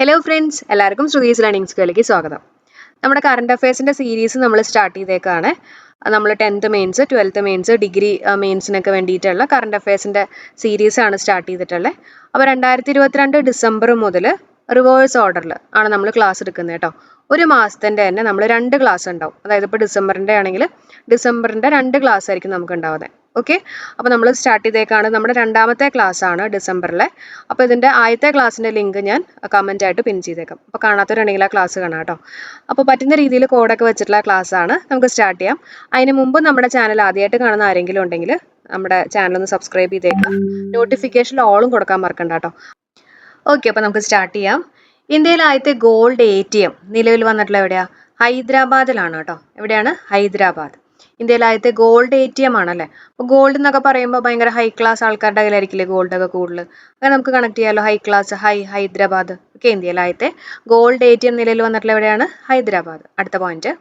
Hello friends എല്ലാവർക്കും Shruthi's learning സ്കൂളിലേക്ക് സ്വാഗതം. നമ്മുടെ കറണ്ട് അഫയേഴ്സിന്റെ സീരീസ് നമ്മൾ സ്റ്റാർട്ട് ചെയ്തേക്കാണ്. നമ്മൾ tenth mains twelfth mains degree മെയിൻസിനൊക്കെ വേണ്ടിയിട്ടുള്ള കറണ്ട് അഫയേഴ്സിന്റെ സീരീസാണ് സ്റ്റാർട്ട് ചെയ്തിട്ടുള്ളത്. അപ്പോൾ രണ്ടായിരത്തി ഇരുപത്തിരണ്ട് ഡിസംബർ മുതൽ റിവേഴ്സ് ഓർഡറിൽ ആണ് നമ്മൾ ക്ലാസ് എടുക്കുന്നത് കേട്ടോ. ഒരു മാസത്തിന്റെ തന്നെ നമ്മൾ രണ്ട് ക്ലാസ് ഉണ്ടാവും. അതായത് ഇപ്പോൾ ഡിസംബറിന്റെ ആണെങ്കിൽ ഡിസംബറിന്റെ രണ്ട് ക്ലാസ് ആയിരിക്കും നമുക്ക് ഉണ്ടാവുന്നത് ഓക്കെ അപ്പോൾ നമ്മൾ സ്റ്റാർട്ട് ചെയ്തേക്കാണ് നമ്മുടെ രണ്ടാമത്തെ ക്ലാസ് ആണ് ഡിസംബറിലെ. അപ്പോൾ ഇതിന്റെ ആദ്യത്തെ ക്ലാസ്സിന്റെ ലിങ്ക് ഞാൻ കമന്റ് ആയിട്ട് പിൻ ചെയ്തേക്കാം. അപ്പോൾ കാണാത്തവരുണ്ടെങ്കിൽ ആ ക്ലാസ് കാണാം കേട്ടോ. അപ്പോൾ പറ്റുന്ന രീതിയിൽ കോഡൊക്കെ വെച്ചിട്ടുള്ള ക്ലാസ് ആണ് നമുക്ക് സ്റ്റാർട്ട് ചെയ്യാം. അതിന് മുമ്പ് നമ്മുടെ ചാനൽ ആദ്യമായിട്ട് കാണുന്ന ആരെങ്കിലും ഉണ്ടെങ്കിൽ നമ്മുടെ ചാനൽ ഒന്ന് സബ്സ്ക്രൈബ് ചെയ്തേക്കാം. നോട്ടിഫിക്കേഷൻ ഓളും കൊടുക്കാൻ മറക്കണ്ട കേട്ടോ. ഓക്കെ അപ്പോൾ നമുക്ക് സ്റ്റാർട്ട് ചെയ്യാം. ഇന്ത്യയിലെ ആദ്യത്തെ ഗോൾഡ് എ ടി എം നിലവിൽ വന്നിട്ടുള്ള എവിടെയാണ് ഹൈദരാബാദിലാണ് കേട്ടോ. എവിടെയാണ്? ഹൈദരാബാദ്. ഇന്ത്യയിലെ ആദ്യത്തെ ഗോൾഡ് എ ടി എം ആണല്ലേ? അപ്പോൾ ഗോൾഡ് എന്നൊക്കെ പറയുമ്പോൾ ഭയങ്കര ഹൈ ക്ലാസ് ആൾക്കാരുടെ കയ്യിലായിരിക്കില്ലേ ഗോൾഡ് ഒക്കെ കൂടുതൽ അങ്ങനെ നമുക്ക് കണക്ട് ചെയ്യാമല്ലോ ഹൈ ക്ലാസ് ഹൈ ഹൈദരാബാദ് ഒക്കെ ഇന്ത്യയിലെ ആദ്യത്തെ ഗോൾഡ് എ ടി എം നിലയിൽ വന്നിട്ടുള്ള എവിടെയാണ്? ഹൈദരാബാദ്. അടുത്ത പോയിന്റ്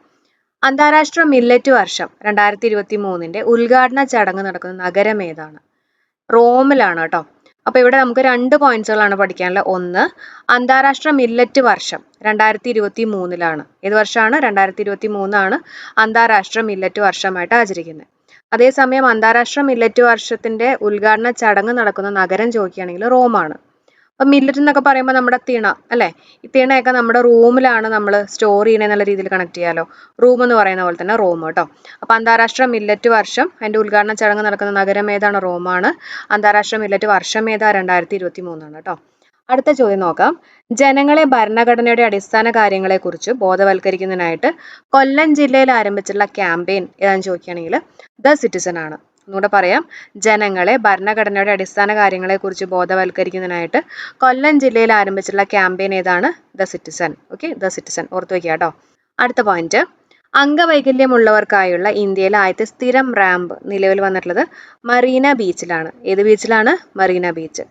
അന്താരാഷ്ട്ര മില്ലറ്റ് വർഷം രണ്ടായിരത്തി ഇരുപത്തി മൂന്നിന്റെ ഉദ്ഘാടന ചടങ്ങ് നടക്കുന്ന നഗരം ഏതാണ്? റോമിലാണ് കേട്ടോ. അപ്പോൾ ഇവിടെ നമുക്ക് രണ്ട് പോയിന്റ്സുകളാണ് പഠിക്കാനുള്ളത്. ഒന്ന് അന്താരാഷ്ട്ര മില്ലറ്റ് വർഷം രണ്ടായിരത്തി ഇരുപത്തി മൂന്നിലാണ് ഏത് വർഷമാണ്? രണ്ടായിരത്തി ഇരുപത്തി മൂന്നാണ് അന്താരാഷ്ട്ര മില്ലറ്റ് വർഷമായിട്ട് ആചരിക്കുന്നത്. അതേസമയം അന്താരാഷ്ട്ര മില്ലറ്റ് വർഷത്തിന്റെ ഉദ്ഘാടന ചടങ്ങ് നടക്കുന്ന നഗരം ചോദിക്കുകയാണെങ്കിൽ റോമാണ്. അപ്പം മില്ലറ്റ് എന്നൊക്കെ പറയുമ്പോൾ നമ്മുടെ തിണ അല്ലേ? ഈ തിണയൊക്കെ നമ്മുടെ റൂമിലാണ് നമ്മൾ സ്റ്റോർ ചെയ്യണേ എന്നുള്ള രീതിയിൽ കണക്ട് ചെയ്യാമല്ലോ റൂം എന്ന് പറയുന്ന പോലെ തന്നെ റോം കേട്ടോ. അപ്പോൾ അന്താരാഷ്ട്ര മില്ലറ്റ് വർഷം അതിന്റെ ഉദ്ഘാടന ചടങ്ങ് നടക്കുന്ന നഗരം ഏതാണ്? റോമാണ്. അന്താരാഷ്ട്ര മില്ലറ്റ് വർഷം ഏതാ? രണ്ടായിരത്തി ഇരുപത്തി മൂന്നാണ് കേട്ടോ. അടുത്ത ചോദ്യം നോക്കാം. ജനങ്ങളെ ഭരണഘടനയുടെ അടിസ്ഥാന കാര്യങ്ങളെക്കുറിച്ച് ബോധവൽക്കരിക്കുന്നതിനായിട്ട് കൊല്ലം ജില്ലയിൽ ആരംഭിച്ചിട്ടുള്ള ക്യാമ്പയിൻ ഏതാണെന്ന് ചോദിക്കുകയാണെങ്കിൽ ദ സിറ്റിസൺ ആണ്. ഒന്നുകൂടെ പറയാം. ജനങ്ങളെ ഭരണഘടനയുടെ അടിസ്ഥാന കാര്യങ്ങളെക്കുറിച്ച് ബോധവൽക്കരിക്കുന്നതിനായിട്ട് കൊല്ലം ജില്ലയിൽ ആരംഭിച്ചിട്ടുള്ള ക്യാമ്പയിൻ ഏതാണ്? The citizen. Okay the citizen. ഓർത്ത് വയ്ക്കുക കേട്ടോ. അടുത്ത പോയിന്റ് അംഗവൈകല്യമുള്ളവർക്കായുള്ള ഇന്ത്യയിലെ ആദ്യത്തെ സ്ഥിരം റാമ്പ് നിലവിൽ വന്നിട്ടുള്ളത് മറീന ബീച്ചിലാണ്. ഏത് ബീച്ചിലാണ്? മറീന ബീച്ച്.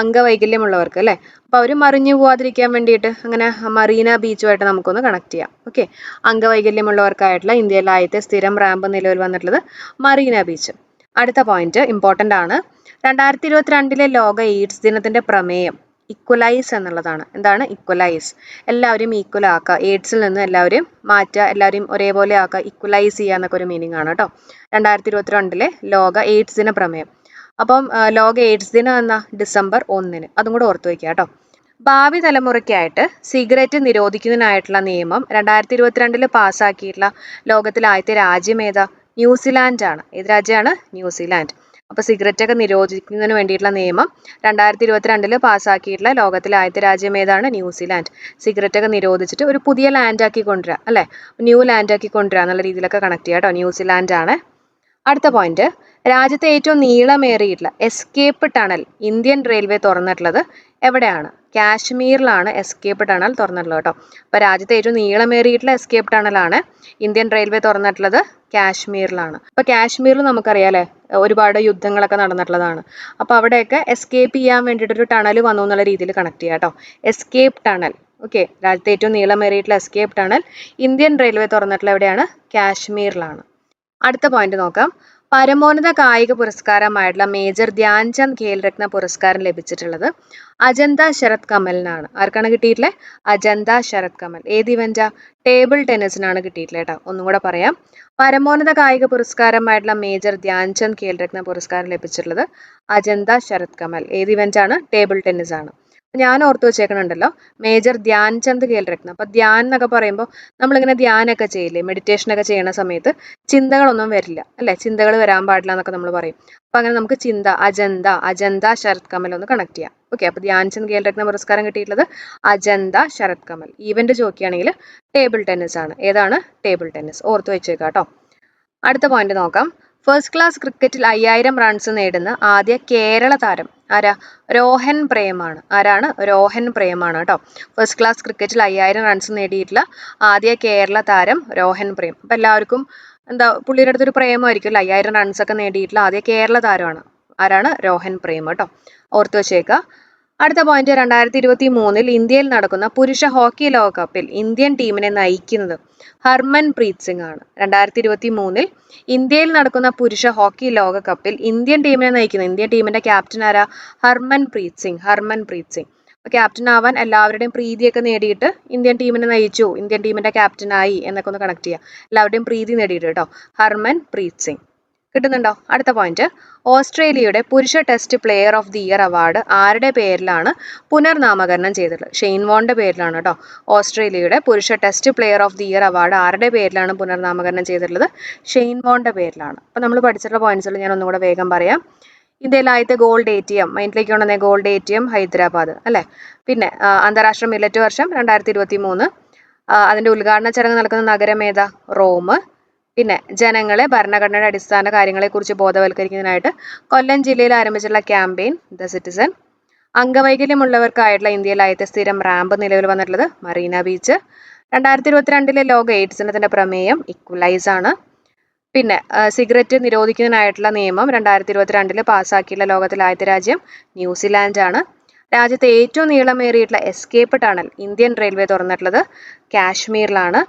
അംഗവൈകല്യമുള്ളവർക്ക് അല്ലേ? അപ്പോൾ അവർ മറിഞ്ഞു പോവാതിരിക്കാൻ വേണ്ടിയിട്ട് അങ്ങനെ മറീന ബീച്ചുമായിട്ട് നമുക്കൊന്ന് കണക്ട് ചെയ്യാം. ഓക്കെ. അംഗവൈകല്യമുള്ളവർക്കായിട്ടുള്ള ഇന്ത്യയിലെ ആദ്യത്തെ സ്ഥിരം റാമ്പ് നിലവിൽ വന്നിട്ടുള്ളത് മറീന ബീച്ച്. അടുത്ത പോയിന്റ് ഇമ്പോർട്ടന്റ് ആണ്. രണ്ടായിരത്തി ഇരുപത്തിരണ്ടിലെ ലോക എയ്ഡ്സ് ദിനത്തിന്റെ പ്രമേയം ഇക്വലൈസ് എന്നുള്ളതാണ്. എന്താണ്? ഇക്വലൈസ് എല്ലാവരും ഈക്വൽ ആക്കുക. എയ്ഡ്സിൽ നിന്ന് എല്ലാവരും മാറ്റുക എല്ലാവരും ഒരേപോലെ ആക്കുക ഇക്വലൈസ് ചെയ്യുക എന്നൊക്കെ ഒരു മീനിങ് ആണ് കേട്ടോ. രണ്ടായിരത്തി ഇരുപത്തിരണ്ടിലെ ലോക എയ്ഡ്സ് ദിന പ്രമേയം. അപ്പം ലോക എയ്ഡ്സ് ദിനം എന്ന ഡിസംബർ ഒന്നിന് അതും കൂടെ ഓർത്തു വയ്ക്കുക കേട്ടോ. ഭാവി തലമുറയ്ക്കായിട്ട് സിഗരറ്റ് നിരോധിക്കുന്നതിനായിട്ടുള്ള നിയമം രണ്ടായിരത്തി ഇരുപത്തിരണ്ടിൽ പാസ്സാക്കിയിട്ടുള്ള ലോകത്തിലെ ആദ്യത്തെ രാജ്യം ഏതാ? ന്യൂസിലാൻഡ് ആണ് ഏത് രാജ്യമാണ്? ന്യൂസിലാൻഡ്. അപ്പോൾ സിഗരറ്റ് ഒക്കെ നിരോധിക്കുന്നതിന് വേണ്ടിയിട്ടുള്ള നിയമം രണ്ടായിരത്തി ഇരുപത്തിരണ്ടിൽ പാസ്സാക്കിയിട്ടുള്ള ലോകത്തിലെ ആദ്യത്തെ രാജ്യം ഏതാണ്? ന്യൂസിലാൻഡ്. സിഗരറ്റ് ഒക്കെ നിരോധിച്ചിട്ട് ഒരു പുതിയ ലാൻഡ് ആക്കി കൊണ്ടുവരിക അല്ലേ ന്യൂ ലാൻഡ് ആക്കി കൊണ്ടുവരിക എന്നുള്ള രീതിയിലൊക്കെ കണക്ട് ചെയ്യാം കേട്ടോ. ന്യൂസിലാൻഡ് ആണ് അടുത്ത പോയിന്റ് രാജ്യത്തെ ഏറ്റവും നീളമേറിയിട്ടുള്ള എസ്കേപ്പ് ടണൽ ഇന്ത്യൻ റെയിൽവേ തുറന്നിട്ടുള്ളത് എവിടെയാണ്? കാശ്മീരിലാണ് എസ്കേപ്പ് ടണൽ തുറന്നിട്ടുള്ളത് കേട്ടോ. അപ്പോൾ രാജ്യത്തെ ഏറ്റവും നീളമേറിയിട്ടുള്ള എസ്കേപ്പ് ടണലാണ് ഇന്ത്യൻ റെയിൽവേ തുറന്നിട്ടുള്ളത് കാശ്മീരിലാണ്. അപ്പോൾ കാശ്മീരിൽ നമുക്കറിയാലേ ഒരുപാട് യുദ്ധങ്ങളൊക്കെ നടന്നിട്ടുള്ളതാണ്. അപ്പോൾ അവിടെയൊക്കെ എസ്കേപ്പ് ചെയ്യാൻ വേണ്ടിയിട്ടൊരു ടണൽ വന്നു എന്നുള്ള രീതിയിൽ കണക്ട് ചെയ്യാം കേട്ടോ. എസ്കേപ്പ് ടണൽ ഓക്കെ രാജ്യത്തെ ഏറ്റവും നീളമേറിയിട്ടുള്ള എസ്കേപ്പ് ടണൽ ഇന്ത്യൻ റെയിൽവേ തുറന്നിട്ടുള്ള എവിടെയാണ്? കാശ്മീരിലാണ്. അടുത്ത പോയിന്റ് നോക്കാം. പരമോന്നത കായിക പുരസ്കാരമായിട്ടുള്ള മേജർ ധ്യാൻചന്ദ് ഖേൽരത്ന പുരസ്കാരം ലഭിച്ചിട്ടുള്ളത് അജന്ത ശരത് കമലിനാണ് ആർക്കാണ് കിട്ടിയിട്ടുള്ളത് അജന്ത ശരത് കമൽ ഏത് ഇവന്റാ ടേബിൾ ടെന്നീസിനാണ് കിട്ടിയിട്ടുള്ളത് കേട്ടോ ഒന്നും കൂടെ പറയാം. പരമോന്നത കായിക പുരസ്കാരമായിട്ടുള്ള മേജർ ധ്യാൻചന്ദ് ഖേൽരത്ന പുരസ്കാരം ലഭിച്ചിട്ടുള്ളത് അജന്ത ശരത് കമൽ ഏത് ഇവന്റാണ് ടേബിൾ ടെന്നീസ് ആണ്. ഞാൻ ഓർത്ത് വെച്ചേക്കണുണ്ടല്ലോ. മേജർ ധ്യാൻചന്ദ് ഖേൽരത്ന അപ്പൊ ധ്യാൻ എന്നൊക്കെ പറയുമ്പോൾ നമ്മളിങ്ങനെ ധ്യാനമൊക്കെ ചെയ്യില്ലേ? മെഡിറ്റേഷൻ ഒക്കെ ചെയ്യണ സമയത്ത് ചിന്തകളൊന്നും വരില്ല. അല്ലെ? ചിന്തകൾ വരാൻ പാടില്ല എന്നൊക്കെ നമ്മൾ പറയും. അപ്പൊ അങ്ങനെ നമുക്ക് ചിന്ത അജന്ത അജന്ത ശരത് കമൽ ഒന്ന് കണക്ട് ചെയ്യാം. ഓക്കെ അപ്പൊ ധ്യാൻചന്ദ് ഖേൽരത്ന പുരസ്കാരം കിട്ടിയിട്ടുള്ളത് അജന്ത ശരത് കമൽ. ഈവന്റ് ചോദിക്കുകയാണെങ്കിൽ ടേബിൾ ടെന്നീസ് ആണ്. ഏതാണ്? ടേബിൾ ടെന്നീസ് ഓർത്ത് വെച്ചേക്കാം കേട്ടോ അടുത്ത പോയിന്റ് നോക്കാം. ഫസ്റ്റ് ക്ലാസ് ക്രിക്കറ്റിൽ അയ്യായിരം റൺസ് നേടുന്ന ആദ്യ കേരള താരം ആരാ? രോഹൻ പ്രേമാണ്. ആരാണ്? രോഹൻ പ്രേമാണ് കേട്ടോ. ഫസ്റ്റ് ക്ലാസ് ക്രിക്കറ്റിൽ അയ്യായിരം റൺസ് നേടിയിട്ടുള്ള ആദ്യ കേരള താരം രോഹൻ പ്രേം. അപ്പം എല്ലാവർക്കും എന്താ പുള്ളിയുടെ അടുത്തൊരു പ്രേമമായിരിക്കുമല്ലോ അയ്യായിരം റൺസ് ഒക്കെ നേടിയിട്ടുള്ള ആദ്യ കേരള താരമാണ്. ആരാണ്? രോഹൻ പ്രേം കേട്ടോ. ഓർത്ത് വെച്ചേക്കുക അടുത്ത പോയിന്റ് രണ്ടായിരത്തി ഇരുപത്തി മൂന്നിൽ ഇന്ത്യയിൽ നടക്കുന്ന പുരുഷ ഹോക്കി ലോകകപ്പിൽ ഇന്ത്യൻ ടീമിനെ നയിക്കുന്നത് ഹർമൻ പ്രീത് സിംഗ് ആണ്. രണ്ടായിരത്തി ഇരുപത്തി മൂന്നിൽ ഇന്ത്യയിൽ നടക്കുന്ന പുരുഷ ഹോക്കി ലോകകപ്പിൽ ഇന്ത്യൻ ടീമിനെ നയിക്കുന്ന ഇന്ത്യൻ ടീമിന്റെ ക്യാപ്റ്റൻ ആരാ? Harmanpreet Singh Harmanpreet Singh. Captain ആവാൻ എല്ലാവരുടെയും പ്രീതിയൊക്കെ നേടിയിട്ട് ഇന്ത്യൻ ടീമിനെ നയിച്ചു ഇന്ത്യൻ ടീമിന്റെ ക്യാപ്റ്റനായി എന്നൊക്കെ ഒന്ന് കണക്ട് ചെയ്യുക എല്ലാവരുടെയും പ്രീതി നേടിയിട്ട് കേട്ടോ. ഹർമൻ പ്രീത് സിംഗ്. കിട്ടുന്നുണ്ടോ? അടുത്ത പോയിന്റ് ഓസ്ട്രേലിയയുടെ പുരുഷ test player of the year award ആരുടെ പേരിലാണ് പുനർനാമകരണം ചെയ്തിട്ടുള്ളത് ഷെയ്ൻ വോണിന്റെ പേരിലാണ് കേട്ടോ ഓസ്ട്രേലിയയുടെ പുരുഷ test player of the year award ആരുടെ പേരിലാണ് പുനർനാമകരണം ചെയ്തിട്ടുള്ളത്? ഷെയ്ൻ വോണിന്റെ പേരിലാണ്. അപ്പോൾ നമ്മൾ പഠിച്ചിട്ടുള്ള പോയിന്റ്സുകൾ ഞാൻ ഒന്നുകൂടെ വേഗം പറയാം. ഇന്ത്യയിലെ ആദ്യത്തെ ഗോൾഡ് എ ടി എം മൈൻഡിലേക്ക് കൊണ്ടുവന്ന gold A T M Hyderabad അല്ലേ? പിന്നെ അന്താരാഷ്ട്ര മില്ലറ്റ് വർഷം രണ്ടായിരത്തി ഇരുപത്തി മൂന്ന് അതിന്റെ ഉദ്ഘാടന ചടങ്ങ് നടക്കുന്ന നഗരം ഏതാ? റോം. പിന്നെ ജനങ്ങളെ ഭരണഘടനയുടെ അടിസ്ഥാന കാര്യങ്ങളെക്കുറിച്ച് ബോധവൽക്കരിക്കുന്നതിനായിട്ട് കൊല്ലം ജില്ലയിൽ ആരംഭിച്ചിട്ടുള്ള ക്യാമ്പയിൻ ദ സിറ്റിസൺ. അംഗവൈകല്യമുള്ളവർക്കായിട്ടുള്ള ഇന്ത്യയിലെ ആദ്യത്തെ സ്ഥിരം റാമ്പ് നിലവിൽ വന്നിട്ടുള്ളത് മറീന ബീച്ച്. രണ്ടായിരത്തി ഇരുപത്തിരണ്ടിലെ ലോക എയ്ഡ്സ് ദിനത്തിന്റെ പ്രമേയം ഇക്വലൈസ് ആണ്. പിന്നെ സിഗരറ്റ് നിരോധിക്കുന്നതിനായിട്ടുള്ള നിയമം രണ്ടായിരത്തി ഇരുപത്തിരണ്ടിൽ പാസ്സാക്കിയുള്ള ലോകത്തിലെ ആദ്യത്തെ രാജ്യം ന്യൂസിലാൻഡ് ആണ്. രാജ്യത്തെ ഏറ്റവും നീളമേറിയിട്ടുള്ള എസ്കേപ്പ് ടണൽ ഇന്ത്യൻ റെയിൽവേ തുറന്നിട്ടുള്ളത് കാശ്മീരിലാണ്.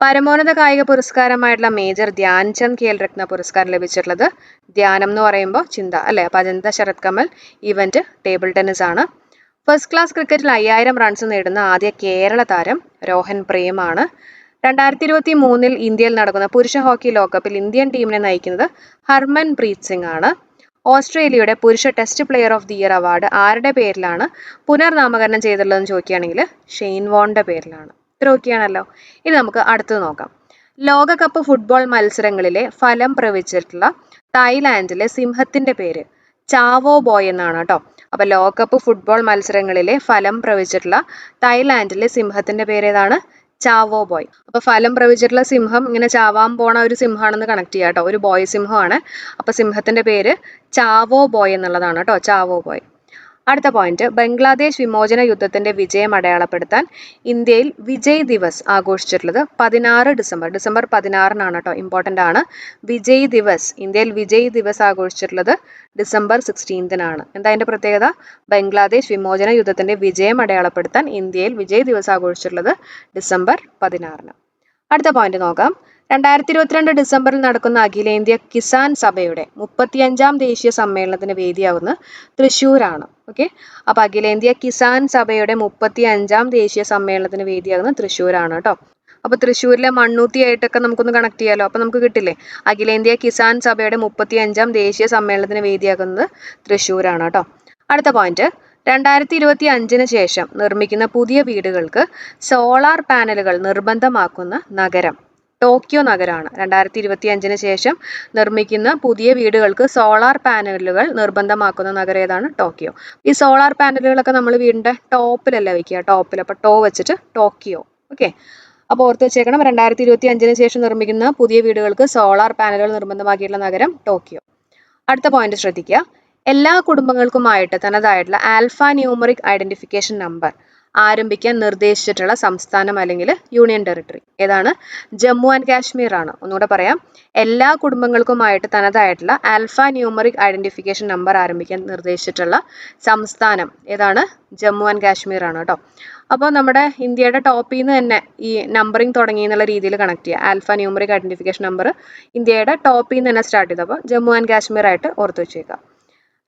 പരമോന്നത കായിക പുരസ്കാരമായിട്ടുള്ള മേജർ ധ്യാൻചന്ദ് ഖേൽ രത്ന പുരസ്കാരം ലഭിച്ചിട്ടുള്ളത്. ധ്യാനം എന്ന് പറയുമ്പോൾ ചിന്ത അല്ലേ? അപ്പൊ Achanta Sharath Kamal event table tennis ആണ്. ഫസ്റ്റ് ക്ലാസ് ക്രിക്കറ്റിൽ അയ്യായിരം റൺസ് നേടുന്ന ആദ്യ കേരള താരം രോഹൻ പ്രേമാണ് രണ്ടായിരത്തി ഇരുപത്തി മൂന്നിൽ ഇന്ത്യയിൽ നടക്കുന്ന പുരുഷ ഹോക്കി ലോകകപ്പിൽ ഇന്ത്യൻ ടീമിനെ നയിക്കുന്നത് ഹർമൻ പ്രീത് സിംഗ് ആണ്. ഓസ്ട്രേലിയയുടെ പുരുഷ test player of the year award ആരുടെ പേരിലാണ് പുനർനാമകരണം ചെയ്തിട്ടുള്ളതെന്ന് ചോദിക്കുകയാണെങ്കിൽ ഷെയ്ൻ വോണിന്റെ പേരിലാണ്. ഇത്ര ഓക്കെയാണല്ലോ ഇനി നമുക്ക് അടുത്തത് നോക്കാം. ലോകകപ്പ് ഫുട്ബോൾ മത്സരങ്ങളിലെ ഫലം പ്രവചിച്ചിട്ടുള്ള തായ്ലാൻഡിലെ സിംഹത്തിന്റെ പേര് ചാവോ ബോയ് എന്നാണ് കേട്ടോ. അപ്പൊ ലോകകപ്പ് ഫുട്ബോൾ മത്സരങ്ങളിലെ ഫലം പ്രവചിച്ചിട്ടുള്ള തായ്ലാൻഡിലെ സിംഹത്തിന്റെ പേര് ഏതാണ് ചാവോ ബോയ്. അപ്പൊ ഫലം പ്രവചിച്ചിട്ടുള്ള സിംഹം ഇങ്ങനെ ചാവാൻ പോണ ഒരു സിംഹമാണെന്ന് കണക്ട് ചെയ്യാം കേട്ടോ. ഒരു ബോയ് സിംഹമാണ്. അപ്പൊ സിംഹത്തിന്റെ പേര് ചാവോ ബോയ് എന്നുള്ളതാണ് കേട്ടോ. ചാവോ ബോയ്. അടുത്ത പോയിന്റ് ബംഗ്ലാദേശ് വിമോചന യുദ്ധത്തിന്റെ വിജയം അടയാളപ്പെടുത്താൻ ഇന്ത്യയിൽ വിജയ് ദിവസ് ആഘോഷിച്ചിട്ടുള്ളത് പതിനാറ് ഡിസംബർ. ഡിസംബർ പതിനാറിനാണ് കേട്ടോ ഇമ്പോർട്ടന്റ് ആണ്. വിജയ് ദിവസ് ഇന്ത്യയിൽ വിജയ് ദിവസ് ആഘോഷിച്ചിട്ടുള്ളത് ഡിസംബർ സിക്സ്റ്റീൻത്തിനാണ് എന്താ അതിന്റെ പ്രത്യേകത? ബംഗ്ലാദേശ് വിമോചന യുദ്ധത്തിന്റെ വിജയം അടയാളപ്പെടുത്താൻ ഇന്ത്യയിൽ വിജയ് ദിവസ് ആഘോഷിച്ചിട്ടുള്ളത് ഡിസംബർ പതിനാറിന്. അടുത്ത പോയിന്റ് നോക്കാം. രണ്ടായിരത്തി ഇരുപത്തിരണ്ട് ഡിസംബറിൽ നടക്കുന്ന അഖിലേന്ത്യാ കിസാൻ സഭയുടെ മുപ്പത്തിയഞ്ചാം ദേശീയ സമ്മേളനത്തിന് വേദിയാവുന്ന തൃശ്ശൂരാണ് ഓക്കെ? അപ്പൊ അഖിലേന്ത്യാ കിസാൻ സഭയുടെ മുപ്പത്തി അഞ്ചാം ദേശീയ സമ്മേളനത്തിന് വേദിയാകുന്നത് തൃശ്ശൂരാണ് കേട്ടോ. അപ്പൊ തൃശ്ശൂരിലെ മണ്ണൂത്തിയായിട്ടൊക്കെ നമുക്കൊന്ന് കണക്ട് ചെയ്യാലോ? അപ്പൊ നമുക്ക് കിട്ടില്ലേ? അഖിലേന്ത്യാ കിസാൻ സഭയുടെ മുപ്പത്തി അഞ്ചാം ദേശീയ സമ്മേളനത്തിന് വേദിയാകുന്നത് തൃശ്ശൂരാണ് കേട്ടോ. അടുത്ത പോയിന്റ് രണ്ടായിരത്തി ഇരുപത്തി അഞ്ചിന് ശേഷം നിർമ്മിക്കുന്ന പുതിയ വീടുകൾക്ക് സോളാർ പാനലുകൾ നിർബന്ധമാക്കുന്ന നഗരം. ടോക്കിയോ നഗരമാണ് രണ്ടായിരത്തി ഇരുപത്തി അഞ്ചിന് ശേഷം നിർമ്മിക്കുന്ന പുതിയ വീടുകൾക്ക് സോളാർ പാനലുകൾ നിർബന്ധമാക്കുന്ന നഗരം ഏതാണ്? ടോക്കിയോ. ഈ സോളാർ പാനലുകളൊക്കെ നമ്മൾ വീടിന്റെ ടോപ്പിലല്ല വെക്കുക ടോപ്പിൽ അപ്പൊ ടോ വെച്ചിട്ട് ടോക്കിയോ. ഓക്കെ. അപ്പോൾ ഓർത്ത് വെച്ചേക്കണം. രണ്ടായിരത്തി ഇരുപത്തി അഞ്ചിന് ശേഷം നിർമ്മിക്കുന്ന പുതിയ വീടുകൾക്ക് സോളാർ പാനലുകൾ നിർബന്ധമാക്കിയിട്ടുള്ള നഗരം ടോക്കിയോ. അടുത്ത പോയിന്റ് ശ്രദ്ധിക്കുക. എല്ലാ കുടുംബങ്ങൾക്കുമായിട്ട് തനതായിട്ടുള്ള ആൽഫ ന്യൂമറിക് ഐഡന്റിഫിക്കേഷൻ നമ്പർ. ആരംഭിക്കാൻ നിർദ്ദേശിച്ചിട്ടുള്ള സംസ്ഥാനം അല്ലെങ്കിൽ യൂണിയൻ ടെറിട്ടറി ഏതാണ്? ജമ്മു ആൻഡ് കാശ്മീർ ആണ്. ഒന്നുകൂടെ പറയാം. എല്ലാ കുടുംബങ്ങൾക്കുമായിട്ട് തനതായിട്ടുള്ള ആൽഫ ന്യൂമറിക് ഐഡന്റിഫിക്കേഷൻ നമ്പർ ആരംഭിക്കാൻ നിർദ്ദേശിച്ചിട്ടുള്ള സംസ്ഥാനം ഏതാണ്? ജമ്മു ആൻഡ് കാശ്മീർ ആണ് കേട്ടോ. അപ്പോൾ നമ്മുടെ ഇന്ത്യയുടെ ടോപ്പിൽ നിന്ന് തന്നെ ഈ നമ്പറിംഗ് തുടങ്ങി എന്നുള്ള രീതിയിൽ കണക്ട് ചെയ്യുക ആൽഫ ന്യൂമറിക് ഐഡന്റിഫിക്കേഷൻ നമ്പർ ഇന്ത്യയുടെ ടോപ്പിൽ നിന്ന് തന്നെ സ്റ്റാർട്ട് ചെയ്തപ്പോൾ ജമ്മു ആൻഡ് കാശ്മീർ ആയിട്ട് ഓർത്ത് വെച്ചേക്കാം.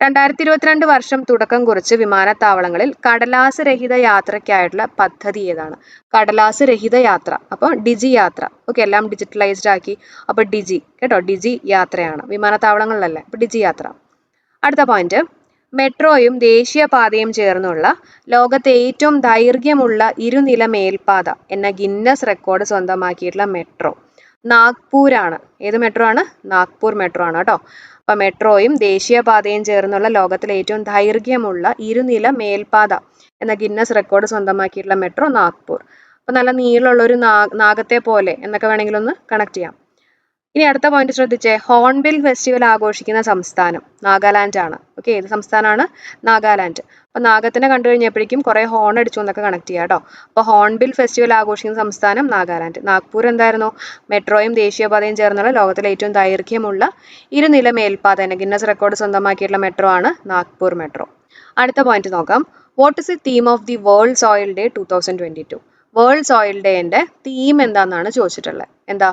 രണ്ടായിരത്തി ഇരുപത്തിരണ്ട് വർഷം തുടക്കം കുറിച്ച് വിമാനത്താവളങ്ങളിൽ കടലാസ് രഹിത യാത്രയ്ക്കായിട്ടുള്ള പദ്ധതി ഏതാണ്? കടലാസ് രഹിത യാത്ര. അപ്പോൾ ഡിജി യാത്ര. ഓക്കെ എല്ലാം ഡിജിറ്റലൈസ്ഡ് ആക്കി. അപ്പോൾ ഡിജി കേട്ടോ? ഡിജി യാത്രയാണ്. വിമാനത്താവളങ്ങളിലല്ലേ. അപ്പോൾ ഡിജി യാത്ര. അടുത്ത പോയിന്റ്. മെട്രോയും ദേശീയപാതയും ചേർന്നുള്ള ലോകത്തെ ഏറ്റവും ദൈർഘ്യമുള്ള ഇരുനില മേൽപ്പാത എന്ന ഗിന്നസ് റെക്കോർഡ് സ്വന്തമാക്കിയിട്ടുള്ള മെട്രോ. നാഗ്പൂരാണ്. ഏത് മെട്രോ ആണ്? നാഗ്പൂർ മെട്രോ ആണ് കേട്ടോ. അപ്പൊ മെട്രോയും ദേശീയപാതയും ചേർന്നുള്ള ലോകത്തിലെ ഏറ്റവും ദൈർഘ്യമുള്ള ഇരുനില മേൽപ്പാത എന്ന ഗിന്നസ് റെക്കോർഡ് സ്വന്തമാക്കിയിട്ടുള്ള മെട്രോ നാഗ്പൂർ. അപ്പൊ നല്ല നീളമുള്ള ഒരു നാഗത്തെ പോലെ എന്നൊക്കെ വേണമെങ്കിൽ ഒന്ന് കണക്ട് ചെയ്യാം. ഇനി അടുത്ത പോയിന്റ് ശ്രദ്ധിച്ചേ. ഹോൺബിൽ ഫെസ്റ്റിവൽ ആഘോഷിക്കുന്ന സംസ്ഥാനം നാഗാലാൻഡ് ആണ് ഓക്കെ ഏത് സംസ്ഥാനമാണ്? നാഗാലാൻഡ്. അപ്പൊ നാഗത്തിനെ കണ്ടു കഴിഞ്ഞപ്പോഴേക്കും കുറെ ഹോൺ അടിച്ചു എന്നൊക്കെ കണക്ട് ചെയ്യാം കേട്ടോ. അപ്പൊ ഹോൺബിൽ ഫെസ്റ്റിവൽ ആഘോഷിക്കുന്ന സംസ്ഥാനം നാഗാലാൻഡ്. നാഗ്പൂർ എന്തായിരുന്നു? മെട്രോയും ദേശീയപാതയും ചേർന്നുള്ള ലോകത്തിലെ ഏറ്റവും ദൈർഘ്യമുള്ള ഇരുനില മേൽപ്പാത. തന്നെ ഗിന്നസ് റെക്കോർഡ് സ്വന്തമാക്കിയിട്ടുള്ള മെട്രോ ആണ് നാഗ്പൂർ മെട്രോ അടുത്ത പോയിന്റ് നോക്കാം. What is the theme of the world soil day two thousand twenty two world soil ഡേന്റെ theme എന്താണെന്നാണ് ചോദിച്ചിട്ടുള്ളത് എന്താ?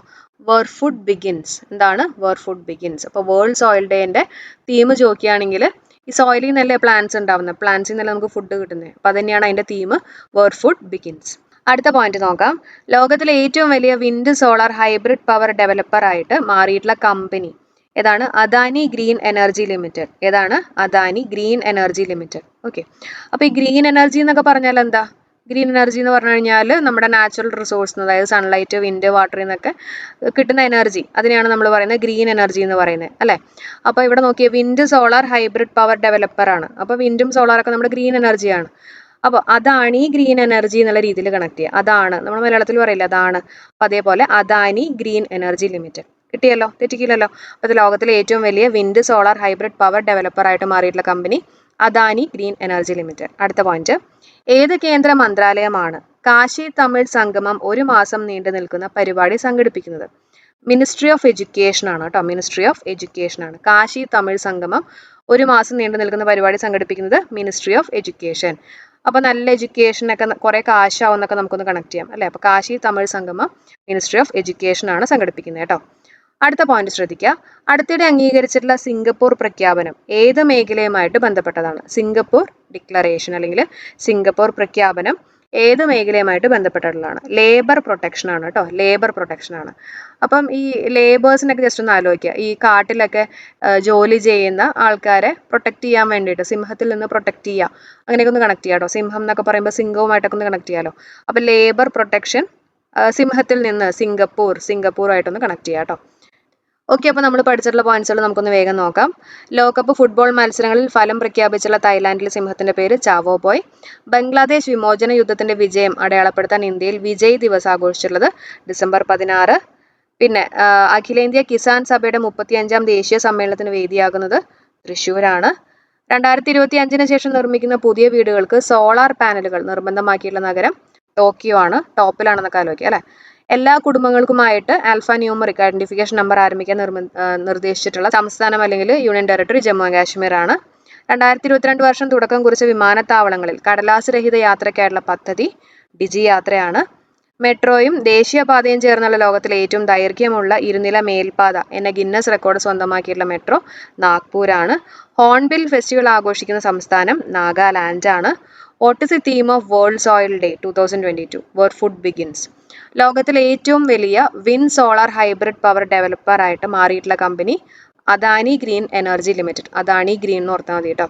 വേർ ഫുഡ് ബിഗിൻസ് എന്താണ്? വേർ ഫുഡ് ബിഗിൻസ് അപ്പോൾ വേൾഡ് സോയിൽ ഡേന്റെ തീം ചോദിക്കുകയാണെങ്കിൽ ഈ സോയിലിൽ നിന്നല്ലേ പ്ലാന്റ്സ് ഉണ്ടാവുന്നത് പ്ലാന്റ്സിൽ നിന്നല്ലേ നമുക്ക് ഫുഡ് കിട്ടുന്നത് അപ്പോൾ അത് തന്നെയാണ് അതിന്റെ തീം വേർ ഫുഡ് ബിഗിൻസ് അടുത്ത പോയിന്റ് നോക്കാം. ലോകത്തിലെ ഏറ്റവും വലിയ wind solar hybrid power developer ആയിട്ട് മാറിയിട്ടുള്ള കമ്പനി ഏതാണ്? അദാനി ഗ്രീൻ എനർജി ലിമിറ്റഡ് ഏതാണ്? Adani green energy limited okay അപ്പോൾ ഈ ഗ്രീൻ എനർജി എന്നൊക്കെ പറഞ്ഞാൽ എന്താ? ഗ്രീൻ എനർജി എന്ന് പറഞ്ഞു കഴിഞ്ഞാൽ നമ്മുടെ നാച്ചുറൽ റിസോഴ്സ് അതായത് സൺലൈറ്റ് വിൻഡ് വാട്ടർ നിന്നൊക്കെ കിട്ടുന്ന എനർജി. അതിനെയാണ് നമ്മൾ പറയുന്നത് ഗ്രീൻ എനർജി എന്ന് പറയുന്നത് അല്ലേ? അപ്പോൾ ഇവിടെ നോക്കിയേ wind solar hybrid power developer ആണ്. അപ്പോൾ വിൻഡും സോളാറൊക്കെ നമ്മുടെ ഗ്രീൻ എനർജിയാണ് അപ്പോൾ അതാണ് ഈ ഗ്രീൻ എനർജി എന്നുള്ള രീതിയിൽ കണക്ട് ചെയ്യുക. അതാണ് നമ്മൾ മലയാളത്തിൽ പറയില്ല അതാണ്. അപ്പോൾ അതേപോലെ അദാനി ഗ്രീൻ എനർജി ലിമിറ്റഡ്. കിട്ടിയല്ലോ? തെറ്റിക്കില്ലല്ലോ? അപ്പോൾ ലോകത്തിലെ ഏറ്റവും വലിയ wind solar hybrid power developer ആയിട്ട് മാറിയിട്ടുള്ള company Adani green energy limited. അടുത്ത പോയിന്റ് ഏത് കേന്ദ്ര മന്ത്രാലയമാണ് കാശി തമിഴ് സംഗമം ഒരു മാസം നീണ്ടു നിൽക്കുന്ന പരിപാടി സംഘടിപ്പിക്കുന്നത്? മിനിസ്ട്രി ഓഫ് എഡ്യൂക്കേഷൻ ആണ് കേട്ടോ. മിനിസ്ട്രി ഓഫ് എഡ്യൂക്കേഷൻ ആണ്. കാശി തമിഴ് സംഗമം ഒരു മാസം നീണ്ടു നിൽക്കുന്ന പരിപാടി സംഘടിപ്പിക്കുന്നത് മിനിസ്ട്രി ഓഫ് എഡ്യൂക്കേഷൻ അപ്പോൾ നല്ല എഡ്യൂക്കേഷനൊക്കെ കുറേ കാശാവുന്നൊക്കെ നമുക്കൊന്ന് കണക്ട് ചെയ്യാം. അല്ലേ? അപ്പോൾ കാശി തമിഴ് സംഗമം മിനിസ്ട്രി ഓഫ് എഡ്യൂക്കേഷൻ ആണ് സംഘടിപ്പിക്കുന്നത് കേട്ടോ. അടുത്ത പോയിന്റ് ശ്രദ്ധിക്കുക. അടുത്തിടെ അംഗീകരിച്ചിട്ടുള്ള സിംഗപ്പൂർ പ്രഖ്യാപനം ഏത് മേഖലയുമായിട്ട് ബന്ധപ്പെട്ടതാണ്? സിംഗപ്പൂർ ഡിക്ലറേഷൻ അല്ലെങ്കിൽ സിംഗപ്പൂർ പ്രഖ്യാപനം ഏത് മേഖലയുമായിട്ട് ബന്ധപ്പെട്ടിട്ടുള്ളതാണ്? ലേബർ പ്രൊട്ടക്ഷൻ ആണ് കേട്ടോ. ലേബർ പ്രൊട്ടക്ഷൻ ആണ്. അപ്പം ഈ ലേബേഴ്സിനൊക്കെ ജസ്റ്റ് ഒന്ന് ആലോചിക്കുക. ഈ കാട്ടിലൊക്കെ ജോലി ചെയ്യുന്ന ആൾക്കാരെ പ്രൊട്ടക്ട് ചെയ്യാൻ വേണ്ടിയിട്ട് സിംഹത്തിൽ നിന്ന് പ്രൊട്ടക്ട് ചെയ്യുക. അങ്ങനെയൊക്കെ ഒന്ന് കണക്ട് ചെയ്യാം കേട്ടോ സിംഹം എന്നൊക്കെ പറയുമ്പോൾ സിംഹവുമായിട്ടൊക്കെ ഒന്ന് കണക്ട് ചെയ്യാമല്ലോ അപ്പം ലേബർ പ്രൊട്ടക്ഷൻ സിംഹത്തിൽ നിന്ന് സിംഗപ്പൂർ സിംഗപ്പൂറായിട്ടൊന്ന് കണക്ട് ചെയ്യാം കേട്ടോ ഓക്കെ അപ്പോൾ നമ്മൾ പഠിച്ചിട്ടുള്ള പോയിന്റ്സുകൾ നമുക്കൊന്ന് വേഗം നോക്കാം. ലോകകപ്പ് ഫുട്ബോൾ മത്സരങ്ങളിൽ ഫലം പ്രഖ്യാപിച്ചുള്ള തായ്ലാൻഡിലെ സിംഹത്തിന്റെ പേര് ചാവോ ബോയ്. ബംഗ്ലാദേശ് വിമോചന യുദ്ധത്തിന്റെ വിജയം അടയാളപ്പെടുത്താൻ ഇന്ത്യയിൽ വിജയ് ദിവസ് ആഘോഷിച്ചിട്ടുള്ളത് ഡിസംബർ പതിനാറ്. പിന്നെ അഖിലേന്ത്യാ കിസാൻ സഭയുടെ മുപ്പത്തിയഞ്ചാം ദേശീയ സമ്മേളനത്തിന് വേദിയാകുന്നത് തൃശ്ശൂരാണ്. രണ്ടായിരത്തി ഇരുപത്തി അഞ്ചിന് ശേഷം നിർമ്മിക്കുന്ന പുതിയ വീടുകൾക്ക് സോളാർ പാനലുകൾ നിർബന്ധമാക്കിയിട്ടുള്ള നഗരം ടോക്കിയോ ആണ് ടോപ്പിലാണെന്നൊക്കെ ആലോചിക്കുക അല്ലെ? എല്ലാ കുടുംബങ്ങൾക്കുമായിട്ട് ആൽഫ ന്യൂമറിക് ഐഡന്റിഫിക്കേഷൻ നമ്പർ ആരംഭിക്കാൻ നിർദ്ദേശിച്ചിട്ടുള്ള സംസ്ഥാനം അല്ലെങ്കിൽ union territory Jammu and Kashmir ആണ് രണ്ടായിരത്തി ഇരുപത്തിരണ്ട് വർഷം തുടക്കം കുറിച്ച വിമാനത്താവളങ്ങളിൽ കടലാസ് രഹിത യാത്രയ്ക്കായിട്ടുള്ള പദ്ധതി ഡിജി യാത്രയാണ്. മെട്രോയും ദേശീയപാതയും ചേർന്നുള്ള ലോകത്തിലെ ഏറ്റവും ദൈർഘ്യമുള്ള ഇരുനില മേൽപാത എന്ന ഗിന്നസ് റെക്കോർഡ് സ്വന്തമാക്കിയിട്ടുള്ള മെട്രോ നാഗ്പൂരാണ്. ഹോൺബിൽ ഫെസ്റ്റിവൽ ആഘോഷിക്കുന്ന സംസ്ഥാനം നാഗാലാൻഡ് ആണ് what is the theme of world soil day two thousand twenty two where food begins. ലോകത്തിലെ ഏറ്റവും വലിയ win solar hybrid power developer ആയിട്ട് മാറിയിട്ടുള്ള company Adani green energy limited. Adani green എന്ന് ഓർത്താൽ മതി കേട്ടോ.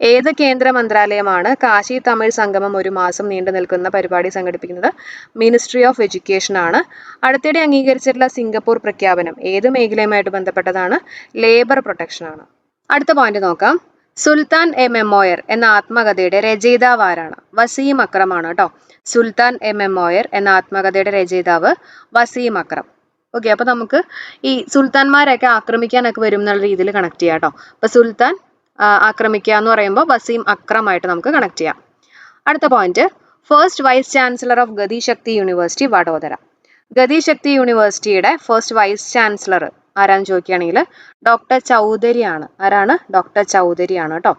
ഏത് കേന്ദ്ര മന്ത്രാലയമാണ് കാശി തമിഴ് സംഗമം ഒരു മാസം നീണ്ടു നിൽക്കുന്ന പരിപാടി സംഘടിപ്പിക്കുന്നത്? മിനിസ്ട്രി ഓഫ് എഡ്യൂക്കേഷൻ ആണ്. അടുത്തിടെ അംഗീകരിച്ചിട്ടുള്ള സിംഗപ്പൂർ പ്രഖ്യാപനം ഏത് മേഖലയുമായിട്ട് ബന്ധപ്പെട്ടതാണ്? ലേബർ പ്രൊട്ടക്ഷൻ ആണ്. അടുത്ത പോയിന്റ് നോക്കാം. സുൽത്താൻ എ മെമ്മോയർ എന്ന ആത്മകഥയുടെ രചയിതാവ് ആരാണ് വസീം അക്രമാണ് കേട്ടോ സുൽത്താൻ എ മെമ്മോയർ എന്ന ആത്മകഥയുടെ രചയിതാവ് വസീം അക്രം. ഓക്കെ അപ്പൊ നമുക്ക് ഈ സുൽത്താൻമാരെയൊക്കെ ആക്രമിക്കാനൊക്കെ വരും എന്നുള്ള രീതിയിൽ കണക്ട് ചെയ്യാം കേട്ടോ അപ്പൊ സുൽത്താൻ ആക്രമിക്കുക എന്ന് പറയുമ്പോൾ വസീം അക്രമായിട്ട് നമുക്ക് കണക്ട് ചെയ്യാം. അടുത്ത point first vice chancellor of Gati Shakti university Vadodara Gati Shakti യൂണിവേഴ്സിറ്റിയുടെ ഫസ്റ്റ് വൈസ് ചാൻസലർ ആരാന്ന് ചോദിക്കുകയാണെങ്കിൽ ഡോക്ടർ ചൗധരിയാണ്. ആരാണ്? ഡോക്ടർ ചൗധരിയാണ് കേട്ടോ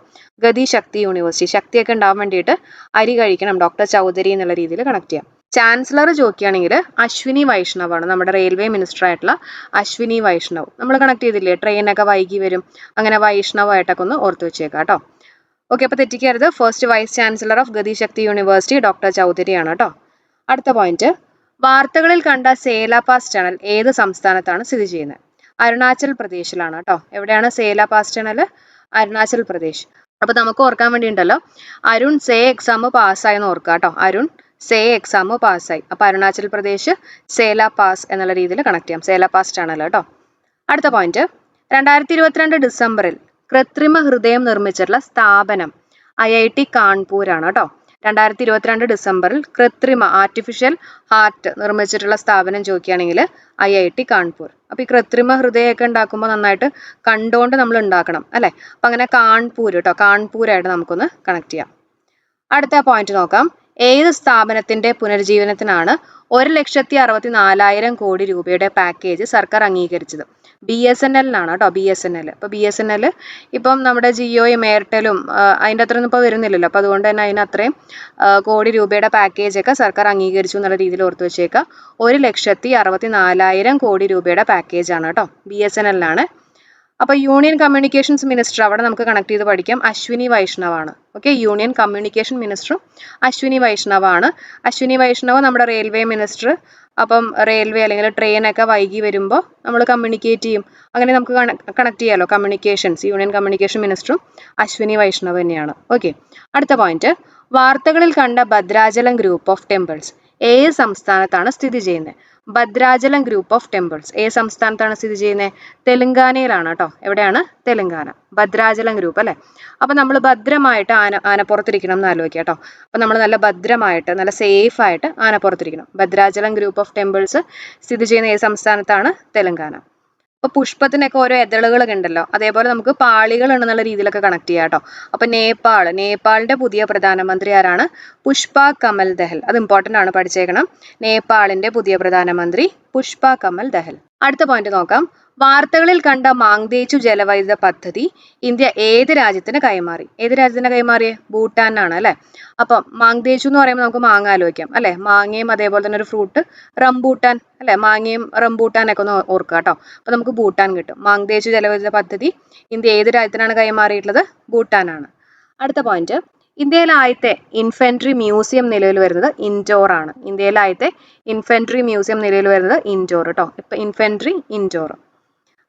ഗതി ശക്തി യൂണിവേഴ്സിറ്റി ശക്തിയൊക്കെ ഉണ്ടാവാൻ വേണ്ടിയിട്ട് അരി കഴിക്കണം ഡോക്ടർ ചൗധരി എന്നുള്ള രീതിയിൽ കണക്ട് ചെയ്യാം. ചാൻസലർ ചോദിക്കുകയാണെങ്കിൽ അശ്വിനി വൈഷ്ണവാണ് നമ്മുടെ റെയിൽവേ മിനിസ്റ്റർ ആയിട്ടുള്ള അശ്വിനി വൈഷ്ണവ്. നമ്മൾ കണക്ട് ചെയ്തില്ലേ? ട്രെയിനൊക്കെ വൈകി വരും. അങ്ങനെ വൈഷ്ണവായിട്ടൊക്കെ ഒന്ന് ഓർത്ത് വെച്ചേക്കാം കേട്ടോ ഓക്കെ അപ്പോൾ തെറ്റിക്കരുത്. First vice chancellor of Gati Shakti university doctor ചൗധരിയാണ് കേട്ടോ അടുത്ത പോയിന്റ് വാർത്തകളിൽ കണ്ട സേല ചാനൽ ഏത് സംസ്ഥാനത്താണ് സ്ഥിതി ചെയ്യുന്നത്? അരുണാചൽ പ്രദേശിലാണ് കേട്ടോ. എവിടെയാണ് സേല പാസ് ടണൽ അരുണാചൽ പ്രദേശ്. അപ്പൊ നമുക്ക് ഓർക്കാൻ വേണ്ടി ഉണ്ടല്ലോ അരുൺ സേ എക്സാം പാസ്സായി എന്ന് ഓർക്കുക കേട്ടോ. അരുൺ സേ എക്സാം പാസ്സായി അപ്പൊ അരുണാചൽ പ്രദേശ് സേല പാസ് എന്നുള്ള രീതിയിൽ കണക്ട് ചെയ്യാം. സേല പാസ് ആണല്ലോ കേട്ടോ. അടുത്ത പോയിന്റ് രണ്ടായിരത്തി ഇരുപത്തിരണ്ട് ഡിസംബറിൽ കൃത്രിമ ഹൃദയം നിർമ്മിച്ചിട്ടുള്ള സ്ഥാപനം ഐ ഐ ടി കാൺപൂരാണ് കേട്ടോ. രണ്ടായിരത്തി ഇരുപത്തിരണ്ട് ഡിസംബറിൽ കൃത്രിമ ആർട്ടിഫിഷ്യൽ ഹാർട്ട് നിർമ്മിച്ചിട്ടുള്ള സ്ഥാപനം ചോദിക്കുകയാണെങ്കിൽ ഐ ഐ ടി കാൺപൂർ. അപ്പൊ ഈ കൃത്രിമ ഹൃദയമൊക്കെ ഉണ്ടാക്കുമ്പോൾ നന്നായിട്ട് കണ്ടുകൊണ്ട് നമ്മൾ ഉണ്ടാക്കണം അല്ലേ? അപ്പൊ അങ്ങനെ കാൺപൂർ കേട്ടോ കാൺപൂരായിട്ട് നമുക്കൊന്ന് കണക്ട് ചെയ്യാം. അടുത്ത പോയിന്റ് നോക്കാം. ഏത് സ്ഥാപനത്തിന്റെ പുനരുജ്ജീവനത്തിനാണ് ഒരു ലക്ഷത്തി അറുപത്തി നാലായിരം കോടി രൂപയുടെ പാക്കേജ് സർക്കാർ അംഗീകരിച്ചത്? ബി എസ് എൻ എല്ലിനാണ് കേട്ടോ ബി എസ് എൻ എൽ ഇപ്പോൾ ബി എസ് എൻ എൽ ഇപ്പം നമ്മുടെ ജിയോയും എയർടെലും അതിന്റെ അത്രയൊന്നും ഇപ്പോൾ വരുന്നില്ലല്ലോ. അപ്പോൾ അതുകൊണ്ട് തന്നെ അതിന് അത്രയും കോടി രൂപയുടെ പാക്കേജ് ഒക്കെ സർക്കാർ അംഗീകരിച്ചു എന്നുള്ള രീതിയിൽ ഓർത്തു വെച്ചേക്കുക ഒരു ലക്ഷത്തി അറുപത്തി നാലായിരം കോടി രൂപയുടെ പാക്കേജ് ആണ് കേട്ടോ ബി എസ് എൻ എല്ലിനാണ് അപ്പൊ യൂണിയൻ കമ്മ്യൂണിക്കേഷൻസ് മിനിസ്റ്റർ അവിടെ നമുക്ക് കണക്ട് ചെയ്ത് പഠിക്കാം. അശ്വിനി വൈഷ്ണവാണ്. ഓക്കെ യൂണിയൻ കമ്മ്യൂണിക്കേഷൻ മിനിസ്റ്ററും അശ്വിനി വൈഷ്ണവാണ്. അശ്വിനി വൈഷ്ണവ് നമ്മുടെ റെയിൽവേ മിനിസ്റ്റർ അപ്പം റെയിൽവേ അല്ലെങ്കിൽ ട്രെയിൻ ഒക്കെ വൈകി വരുമ്പോൾ നമ്മൾ കമ്മ്യൂണിക്കേറ്റ് ചെയ്യും. അങ്ങനെ നമുക്ക് കണക്ട് ചെയ്യാമല്ലോ കമ്മ്യൂണിക്കേഷൻസ് യൂണിയൻ കമ്മ്യൂണിക്കേഷൻ മിനിസ്റ്ററും അശ്വിനി വൈഷ്ണവ് തന്നെയാണ്. ഓക്കെ അടുത്ത പോയിന്റ് വാർത്തകളിൽ കണ്ട ഭദ്രാചലം ഗ്രൂപ്പ് ഓഫ് ടെമ്പിൾസ് ഏത് സംസ്ഥാനത്താണ് സ്ഥിതി ചെയ്യുന്നത് ഭദ്രാചലം ഗ്രൂപ്പ് ഓഫ് ടെമ്പിൾസ് ഏത് സംസ്ഥാനത്താണ് സ്ഥിതി ചെയ്യുന്നത് തെലുങ്കാനയിലാണ് കേട്ടോ. എവിടെയാണ്? തെലുങ്കാന. ഭദ്രാചലം ഗ്രൂപ്പ് അല്ലേ? അപ്പൊ നമ്മൾ ഭദ്രമായിട്ട് ആന ആനപ്പുറത്തിരിക്കണം എന്ന് ആലോചിക്കുക കേട്ടോ. അപ്പൊ നമ്മൾ നല്ല ഭദ്രമായിട്ട് നല്ല സേഫ് ആയിട്ട് ആനപ്പുറത്തിരിക്കണം. ഭദ്രാചലം ഗ്രൂപ്പ് ഓഫ് ടെമ്പിൾസ് സ്ഥിതി ചെയ്യുന്ന ഏത് സംസ്ഥാനത്താണ് തെലുങ്കാന. അപ്പൊ പുഷ്പത്തിനൊക്കെ ഓരോ എതളുകളൊക്കെ ഉണ്ടല്ലോ. അതേപോലെ നമുക്ക് പാളികൾ ഉണ്ടെന്നുള്ള രീതിയിലൊക്കെ കണക്ട് ചെയ്യാം കേട്ടോ. അപ്പൊ നേപ്പാൾ നേപ്പാളിന്റെ പുതിയ പ്രധാനമന്ത്രി ആരാണ്? പുഷ്പ കമൽ ദഹൽ. അത് ഇമ്പോർട്ടന്റ് ആണ് പഠിച്ചേക്കണം. നേപ്പാളിന്റെ പുതിയ പ്രധാനമന്ത്രി പുഷ്പ കമൽ ദഹൽ. അടുത്ത പോയിന്റ് നോക്കാം. വാർത്തകളിൽ കണ്ട മാങ്തേച്ചു ജലവൈദ്യുത പദ്ധതി ഇന്ത്യ ഏത് രാജ്യത്തിന് കൈമാറി? ഏത് രാജ്യത്തിന് കൈമാറിയേ? ഭൂട്ടാനാണ് അല്ലെ? അപ്പം മാങ്തേച്ചു എന്ന് പറയുമ്പോൾ നമുക്ക് മാങ്ങ ആലോചിക്കാം അല്ലെ? മാങ്ങയും അതേപോലെ തന്നെ ഒരു ഫ്രൂട്ട് റംബൂട്ടാൻ അല്ലെ? മാങ്ങയും റംബൂട്ടാനൊക്കെ ഒന്ന് ഓർക്കുക കേട്ടോ. അപ്പൊ നമുക്ക് ഭൂട്ടാൻ കിട്ടും. മാങ്തേച്ചു ജലവൈദ്യുത പദ്ധതി ഇന്ത്യ ഏത് രാജ്യത്തിനാണ് കൈമാറിയിട്ടുള്ളത്? ഭൂട്ടാനാണ്. അടുത്ത പോയിന്റ് ഇന്ത്യയിലെ ആദ്യത്തെ ഇൻഫെൻട്രി മ്യൂസിയം നിലവിൽ വരുന്നത് ഇൻഡോർ ആണ്. ഇന്ത്യയിലെ ആദ്യത്തെ ഇൻഫെൻട്രി മ്യൂസിയം നിലവിൽ വരുന്നത് ഇൻഡോർ കേട്ടോ. ഇപ്പൊ ഇൻഫെൻട്രി ഇൻഡോർ.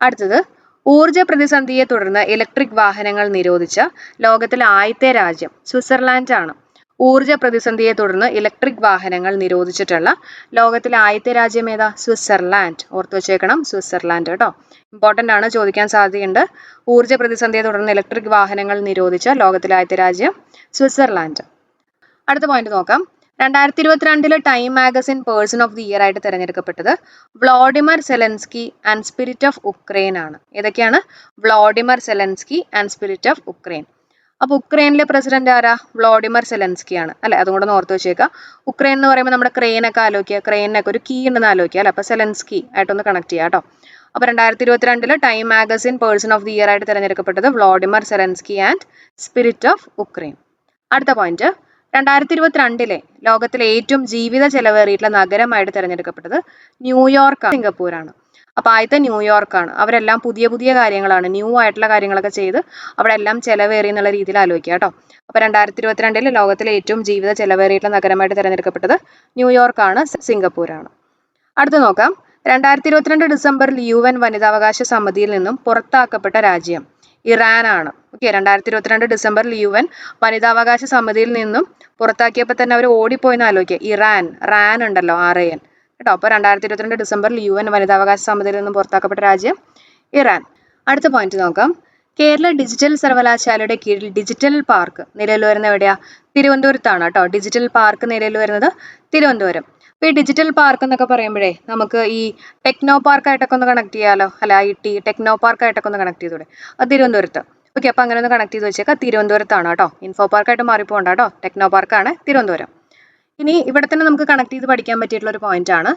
അടുത്തത് ഊർജ പ്രതിസന്ധിയെ തുടർന്ന് ഇലക്ട്രിക് വാഹനങ്ങൾ നിരോധിച്ച ലോകത്തിലെ ആദ്യത്തെ രാജ്യം സ്വിറ്റ്സർലാൻഡ് ആണ് ഊർജ പ്രതിസന്ധിയെ തുടർന്ന് ഇലക്ട്രിക് വാഹനങ്ങൾ നിരോധിച്ചിട്ടുള്ള ലോകത്തിലെ ആദ്യത്തെ രാജ്യം ഏതാ? സ്വിറ്റ്സർലാൻഡ്. ഓർത്തു വെച്ചേക്കണം സ്വിറ്റ്സർലാൻഡ് കേട്ടോ. ഇമ്പോർട്ടന്റ് ആണ് ചോദിക്കാൻ സാധ്യതയുണ്ട്. ഊർജ പ്രതിസന്ധിയെ തുടർന്ന് ഇലക്ട്രിക് വാഹനങ്ങൾ നിരോധിച്ച ലോകത്തിലെ ആദ്യത്തെ രാജ്യം സ്വിറ്റ്സർലാൻഡ്. അടുത്ത പോയിന്റ് നോക്കാം. രണ്ടായിരത്തി ഇരുപത്തിരണ്ടിലെ Time magazine person of the year ആയിട്ട് തിരഞ്ഞെടുക്കപ്പെട്ടത് Volodymyr Zelensky and spirit of Ukraine ആണ്. ഏതൊക്കെയാണ്? Volodymyr Zelensky and spirit of Ukraine അപ്പോൾ ഉക്രൈനിലെ പ്രസിഡന്റ് ആരാ? വ്ളോഡിമർ സെലൻസ്കി ആണ്. അല്ലെ? അതും കൂടെ ഓർത്ത് വെച്ചേക്കുക ഉക്രൈൻ എന്ന് പറയുമ്പോൾ നമ്മുടെ ക്രെയിനൊക്കെ ആലോചിക്കുക. ക്രെയിനൊക്കെ ഒരു കീ ഉണ്ടെന്ന് ആലോചിക്കുക. അല്ലെ? അപ്പോൾ സെലൻസ്കി ആയിട്ടൊന്ന് കണക്ട് ചെയ്യാം കേട്ടോ. അപ്പൊ രണ്ടായിരത്തി ഇരുപത്തിരണ്ടിൽ Time magazine person of the year ആയിട്ട് തിരഞ്ഞെടുക്കപ്പെട്ടത് Volodymyr Zelensky and spirit of Ukraine അടുത്ത പോയിന്റ് രണ്ടായിരത്തി ഇരുപത്തിരണ്ടിലെ ലോകത്തിലെ ഏറ്റവും ജീവിത ചെലവേറിയിട്ടുള്ള നഗരമായിട്ട് തിരഞ്ഞെടുക്കപ്പെട്ടത് ന്യൂയോർക്ക് സിംഗപ്പൂരാണ്. അപ്പോൾ ആദ്യത്തെ ന്യൂയോർക്കാണ്. അവരെല്ലാം പുതിയ പുതിയ കാര്യങ്ങളാണ്. ന്യൂ ആയിട്ടുള്ള കാര്യങ്ങളൊക്കെ ചെയ്ത് അവിടെ എല്ലാം ചെലവേറി എന്നുള്ള രീതിയിൽ ആലോചിക്കുക കേട്ടോ. അപ്പൊ രണ്ടായിരത്തി ഇരുപത്തിരണ്ടിൽ ലോകത്തിലെ ഏറ്റവും ജീവിത ചെലവേറിയിട്ടുള്ള നഗരമായിട്ട് തിരഞ്ഞെടുക്കപ്പെട്ടത് ന്യൂയോർക്കാണ്. സിംഗപ്പൂരാണ്. അടുത്ത് നോക്കാം. രണ്ടായിരത്തി ഇരുപത്തിരണ്ട് ഡിസംബറിൽ യു എൻ വനിതാവകാശ സമിതിയിൽ നിന്നും പുറത്താക്കപ്പെട്ട രാജ്യം. ഇറാനാണ്. ഓക്കെ രണ്ടായിരത്തി ഇരുപത്തിരണ്ട് ഡിസംബറിൽ യു എൻ വനിതാവകാശ സമിതിയിൽ നിന്നും പുറത്താക്കിയപ്പോൾ തന്നെ അവർ ഓടിപ്പോയെന്ന് ആലോചിക്കുക. ഇറാൻ റാൻ ഉണ്ടല്ലോ ആർ എൻ. കേട്ടോ? അപ്പോൾ രണ്ടായിരത്തി ഇരുപത്തിരണ്ട് ഡിസംബറിൽ യു എൻ വനിതാവകാശ സമിതിയിൽ നിന്നും പുറത്താക്കപ്പെട്ട രാജ്യം ഇറാൻ. അടുത്ത പോയിന്റ് നോക്കാം. കേരള ഡിജിറ്റൽ സർവകലാശാലയുടെ കീഴിൽ ഡിജിറ്റൽ പാർക്ക് നിലവിൽ വരുന്നത് എവിടെയാ? തിരുവനന്തപുരത്താണ് കേട്ടോ. ഡിജിറ്റൽ പാർക്ക് നിലവിൽ വരുന്നത് തിരുവനന്തപുരം. അപ്പോൾ ഈ ഡിജിറ്റൽ പാർക്ക് എന്നൊക്കെ പറയുമ്പോഴേ നമുക്ക് ഈ ടെക്നോ പാർക്കായിട്ടൊക്കെ ഒന്ന് കണക്ട് ചെയ്യാമല്ലോ അല്ല ഐ ടി ടെക്നോ പാർക്കായിട്ടൊക്കെ ഒന്ന് കണക്ട് ചെയ്തൂടെ? അത് തിരുവനന്തപുരത്ത്. ഓക്കെ അപ്പോൾ അങ്ങനെ ഒന്ന് കണക്ട് ചെയ്ത് വെച്ചേക്കാം. തിരുവനന്തപുരത്താണ് കേട്ടോ. ഇൻഫോ പാർക്കായിട്ട് മാറിപ്പോണ്ട കേട്ടോ. ടെക്നോ പാർക്കാണ് തിരുവനന്തപുരം. ഇനി ഇവിടെ തന്നെ നമുക്ക് കണക്ട് ചെയ്ത് പഠിക്കാൻ പറ്റിയിട്ടുള്ള ഒരു പോയിന്റ് ആണ്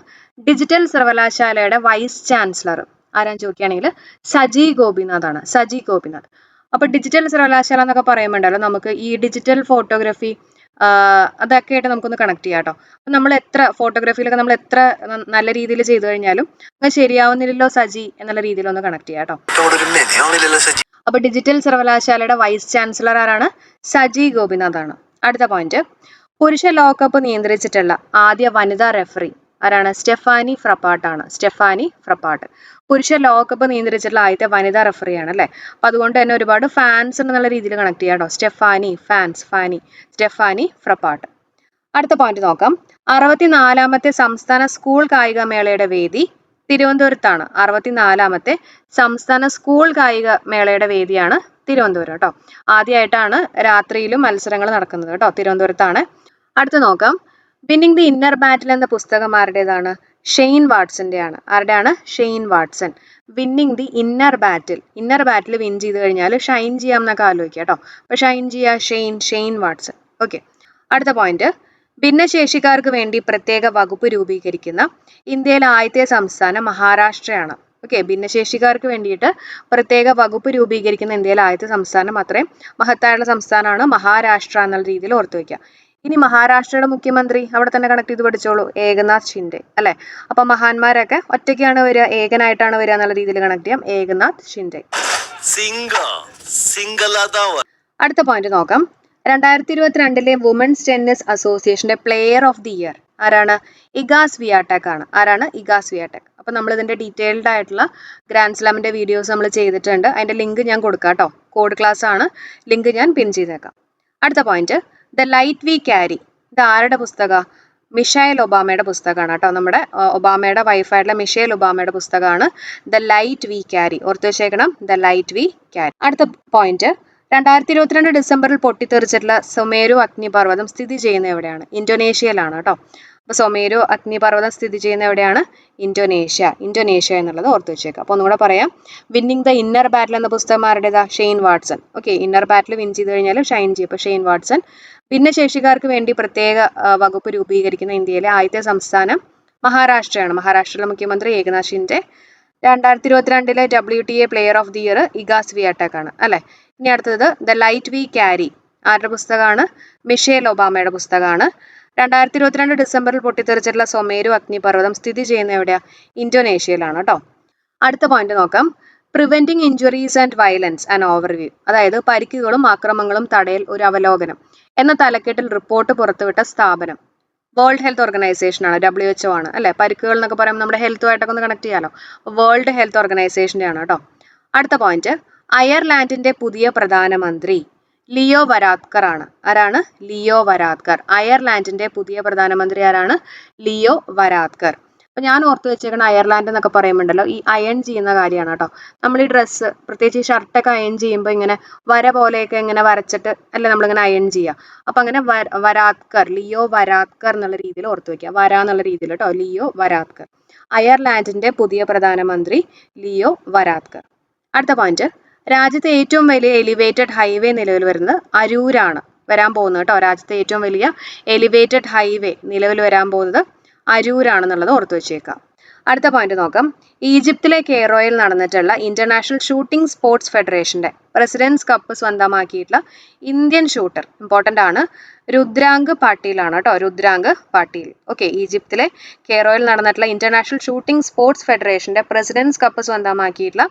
ഡിജിറ്റൽ സർവകലാശാലയുടെ വൈസ് ചാൻസലർ ആരാന്ന് ചോദിക്കുകയാണെങ്കിൽ സജി ഗോപിനാഥ് ആണ് സജി ഗോപിനാഥ്. അപ്പൊ ഡിജിറ്റൽ സർവകലാശാല എന്നൊക്കെ പറയുമ്പോണ്ടല്ലോ നമുക്ക് ഈ ഡിജിറ്റൽ ഫോട്ടോഗ്രാഫി അതൊക്കെ ആയിട്ട് നമുക്കൊന്ന് കണക്ട് ചെയ്യാം കേട്ടോ അപ്പൊ നമ്മൾ എത്ര ഫോട്ടോഗ്രാഫിയിലൊക്കെ നമ്മൾ എത്ര നല്ല രീതിയിൽ ചെയ്തു കഴിഞ്ഞാലും അത് ശരിയാവുന്നില്ലല്ലോ സജി എന്നുള്ള രീതിയിൽ ഒന്ന് കണക്ട് ചെയ്യാം കേട്ടോ അവിടെ ഒരു മെനയാണില്ലല്ലോ സജി അപ്പൊ ഡിജിറ്റൽ സർവകലാശാലയുടെ വൈസ് ചാൻസലർ ആരാണ്? സജി ഗോപിനാഥ് ആണ് അടുത്ത പോയിന്റ് പുരുഷ ലോകകപ്പ് നിയന്ത്രിച്ചിട്ടുള്ള ആദ്യ വനിതാ റെഫറി ആരാണ്? സ്റ്റെഫാനി ഫ്രപ്പാട്ടാണ്. Stephanie Frappart. പുരുഷ ലോകകപ്പ് നിയന്ത്രിച്ചിട്ടുള്ള ആദ്യത്തെ വനിതാ റെഫറിയാണ് അല്ലേ? അപ്പൊ അതുകൊണ്ട് തന്നെ ഒരുപാട് ഫാൻസ് എന്നുള്ള രീതിയിൽ കണക്ട് ചെയ്യാം കേട്ടോ. Stephanie fans fanny Stephanie Frappart. അടുത്ത പോയിന്റ് നോക്കാം. അറുപത്തിനാലാമത്തെ സംസ്ഥാന സ്കൂൾ കായികമേളയുടെ വേദി തിരുവനന്തപുരത്താണ്. അറുപത്തിനാലാമത്തെ സംസ്ഥാന സ്കൂൾ കായിക മേളയുടെ വേദിയാണ് തിരുവനന്തപുരം കേട്ടോ. ആദ്യമായിട്ടാണ് രാത്രിയിലും മത്സരങ്ങൾ നടക്കുന്നത് കേട്ടോ തിരുവനന്തപുരത്താണ്. അടുത്ത നോക്കാം. വിന്നിംഗ് ദി ഇന്നർ ബാറ്റിൽ എന്ന പുസ്തകം ആരുടേതാണ്? ഷെയ്ൻ വാട്സന്റെയാണ് ആരുടെയാണ്? Shane Watson winning the inner battle inner battle win ചെയ്ത് കഴിഞ്ഞാൽ ഷൈൻ ചെയ്യാം എന്നൊക്കെ ആലോചിക്കുക കേട്ടോ. അപ്പൊ ഷൈൻ ചെയ്യുക ഷെയ്ൻ ഷെയ്ൻ വാട്സൺ ഓക്കെ അടുത്ത പോയിന്റ് ഭിന്നശേഷിക്കാർക്ക് വേണ്ടി പ്രത്യേക വകുപ്പ് രൂപീകരിക്കുന്ന ഇന്ത്യയിലെ ആദ്യത്തെ സംസ്ഥാനം മഹാരാഷ്ട്രയാണ്. ഓക്കെ ഭിന്നശേഷിക്കാർക്ക് വേണ്ടിയിട്ട് പ്രത്യേക വകുപ്പ് രൂപീകരിക്കുന്ന ഇന്ത്യയിലെ ആദ്യത്തെ സംസ്ഥാനം അത്രയും മഹത്തായുള്ള സംസ്ഥാനമാണ് മഹാരാഷ്ട്ര എന്നുള്ള രീതിയിൽ ഓർത്തു വയ്ക്കുക ഇനി മഹാരാഷ്ട്രയുടെ മുഖ്യമന്ത്രി അവിടെ തന്നെ കണക്ട് ചെയ്ത് പഠിച്ചോളൂ. ഏകനാഥ് ഷിൻഡെ അല്ലെ? അപ്പൊ മഹാന്മാരൊക്കെ ഒറ്റയ്ക്കാണ് വരിക ഏകനായിട്ടാണ് വരിക എന്നുള്ള രീതിയിൽ കണക്ട് ചെയ്യാം. ഏകനാഥ് ഷിൻഡെ. അടുത്ത പോയിന്റ് നോക്കാം. രണ്ടായിരത്തി ഇരുപത്തിരണ്ടിലെ വുമൻസ് ടെന്നീസ് അസോസിയേഷന്റെ പ്ലെയർ ഓഫ് ദി ഇയർ ആരാണ്? ഇഗാസ് വിയാടെക് ആണ്. ആരാണ്? ഇഗാസ് വിയാടെക് അപ്പോൾ നമ്മൾ ഇതിന്റെ ഡീറ്റെയിൽഡ് ആയിട്ടുള്ള ഗ്രാൻഡ് സ്ലാമിന്റെ വീഡിയോസ് നമ്മൾ ചെയ്തിട്ടുണ്ട്. അതിന്റെ ലിങ്ക് ഞാൻ കൊടുക്കാം കേട്ടോ. കോഡ് ക്ലാസ് ആണ്. ലിങ്ക് ഞാൻ പിൻ ചെയ്തേക്കാം. അടുത്ത point the light we carry. ഇത് ആരുടെ പുസ്തക? മിഷേൽ ഒബാമയുടെ പുസ്തകമാണ് കേട്ടോ നമ്മുടെ ഒബാമയുടെ വൈഫായിട്ടുള്ള മിഷേൽ ഒബാമയുടെ പുസ്തകമാണ് ദ ലൈറ്റ് വി ക്യാരി. ഓർത്ത് വെച്ചേക്കണം ദ ലൈറ്റ് വി ക്യാരി. അടുത്ത പോയിന്റ് രണ്ടായിരത്തി ഇരുപത്തിരണ്ട് ഡിസംബറിൽ പൊട്ടിത്തെറിച്ചിട്ടുള്ള സുമേരു അഗ്നിപർവതം സ്ഥിതി ചെയ്യുന്ന എവിടെയാണ്? ഇന്തോനേഷ്യയിലാണ് കേട്ടോ. അപ്പോൾ സൊമേരു അഗ്നിപർവതം സ്ഥിതി ചെയ്യുന്ന എവിടെയാണ്? ഇന്തോനേഷ്യ. ഇന്തോനേഷ്യ എന്നുള്ളത് ഓർത്തു വെച്ചേക്കാം. അപ്പോൾ ഒന്നുകൂടെ പറയാം. വിന്നിങ് ദ ഇന്നർ ബാറ്റിൽ എന്ന പുസ്തകം ആരുടേതാ? Shane Watson. Okay inner battle win ചെയ്ത് കഴിഞ്ഞാൽ ഷൈൻ ചെയ്യും അപ്പോൾ ഷെയ്ൻ വാട്സൺ. ഭിന്നശേഷിക്കാർക്ക് വേണ്ടി പ്രത്യേക വകുപ്പ് രൂപീകരിക്കുന്ന ഇന്ത്യയിലെ ആദ്യത്തെ സംസ്ഥാനം മഹാരാഷ്ട്രയാണ്. മഹാരാഷ്ട്രയിലെ മുഖ്യമന്ത്രി ഏകനാഥ് ഷിൻഡെ. രണ്ടായിരത്തി ഇരുപത്തിരണ്ടിലെ W T A player of the year Iga Swiatek ആണ്. അല്ലെ? ഇനി അടുത്തത് ദ ലൈറ്റ് വി ക്യാരി ആരുടെ പുസ്തകമാണ്? മിഷേൽ ഒബാമയുടെ പുസ്തകമാണ്. രണ്ടായിരത്തി ഇരുപത്തിരണ്ട് ഡിസംബറിൽ പൊട്ടിത്തെറിച്ചിട്ടുള്ള സൊമേരു അഗ്നിപർവതം സ്ഥിതി ചെയ്യുന്ന എവിടെയാ? ഇന്തോനേഷ്യയിലാണ് കേട്ടോ അടുത്ത പോയിന്റ് നോക്കാം. Preventing injuries and violence and overview അതായത് പരിക്കുകളും ആക്രമങ്ങളും തടയൽ ഒരു അവലോകനം എന്ന തലക്കെട്ടിൽ റിപ്പോർട്ട് പുറത്തുവിട്ട സ്ഥാപനം. വേൾഡ് ഹെൽത്ത് ഓർഗനൈസേഷൻ ആണ് ഡബ്ല്യു എച്ച് ഒ ആണ്. അല്ലെ? പരിക്കുകൾ എന്നൊക്കെ പറയുമ്പോൾ നമ്മുടെ ഹെൽത്തുമായിട്ടൊക്കെ ഒന്ന് കണക്ട് ചെയ്യാലോ. വേൾഡ് ഹെൽത്ത് ഓർഗനൈസേഷന്റെ ആണ് കേട്ടോ അടുത്ത പോയിന്റ് അയർലാൻഡിന്റെ പുതിയ പ്രധാനമന്ത്രി ലിയോ വരാത്കർ ആണ്. ആരാണ്? ലിയോ വരാത്കർ. അയർലാൻഡിന്റെ പുതിയ പ്രധാനമന്ത്രി ആരാണ്? Leo Varadkar. അപ്പൊ ഞാൻ ഓർത്ത് വെച്ചേക്കണ അയർലാൻഡ് എന്നൊക്കെ പറയുമ്പോണ്ടല്ലോ ഈ അയൺ ചെയ്യുന്ന കാര്യമാണ് കേട്ടോ. നമ്മൾ ഈ ഡ്രസ്സ് പ്രത്യേകിച്ച് ഈ ഷർട്ടൊക്കെ അയൺ ചെയ്യുമ്പോൾ ഇങ്ങനെ വര പോലെയൊക്കെ ഇങ്ങനെ വരച്ചിട്ട് അല്ലേ നമ്മളിങ്ങനെ അയൺ ചെയ്യുക അപ്പൊ അങ്ങനെ വരാത്കർ ലിയോ വരാത്കർ എന്നുള്ള രീതിയിൽ ഓർത്ത് വെക്കുക വര എന്നുള്ള രീതിയിൽ കേട്ടോ ലിയോ വരാത്കർ. അയർലാൻഡിന്റെ പുതിയ പ്രധാനമന്ത്രി ലിയോ വരാത്കർ. അടുത്ത പോയിന്റ് രാജ്യത്തെ ഏറ്റവും വലിയ എലിവേറ്റഡ് ഹൈവേ നിലവിൽ വരുന്നത് അരൂരാണ്. വരാൻ പോകുന്നത് കേട്ടോ. രാജ്യത്തെ ഏറ്റവും വലിയ എലിവേറ്റഡ് ഹൈവേ നിലവിൽ വരാൻ പോകുന്നത് അരൂരാണെന്നുള്ളത് ഓർത്ത് വെച്ചേക്കാം അടുത്ത പോയിന്റ് നോക്കാം. ഈജിപ്തിലെ കെയ്റോയിൽ നടന്നിട്ടുള്ള ഇന്റർനാഷണൽ ഷൂട്ടിംഗ് സ്പോർട്സ് ഫെഡറേഷന്റെ പ്രസിഡന്റ്സ് കപ്പ് സ്വന്തമാക്കിയിട്ടുള്ള ഇന്ത്യൻ ഷൂട്ടർ ഇമ്പോർട്ടന്റ് ആണ്. രുദ്രാങ്ക് പാട്ടീലാണ് കേട്ടോ. രുദ്രാങ്ക് പാട്ടീൽ. ഓക്കെ ഈജിപ്തിലെ കെയ്റോയിൽ നടന്നിട്ടുള്ള ഇന്റർനാഷണൽ ഷൂട്ടിംഗ് സ്പോർട്സ് ഫെഡറേഷന്റെ പ്രസിഡന്റ്സ് കപ്പ് സ്വന്തമാക്കിയിട്ടുള്ള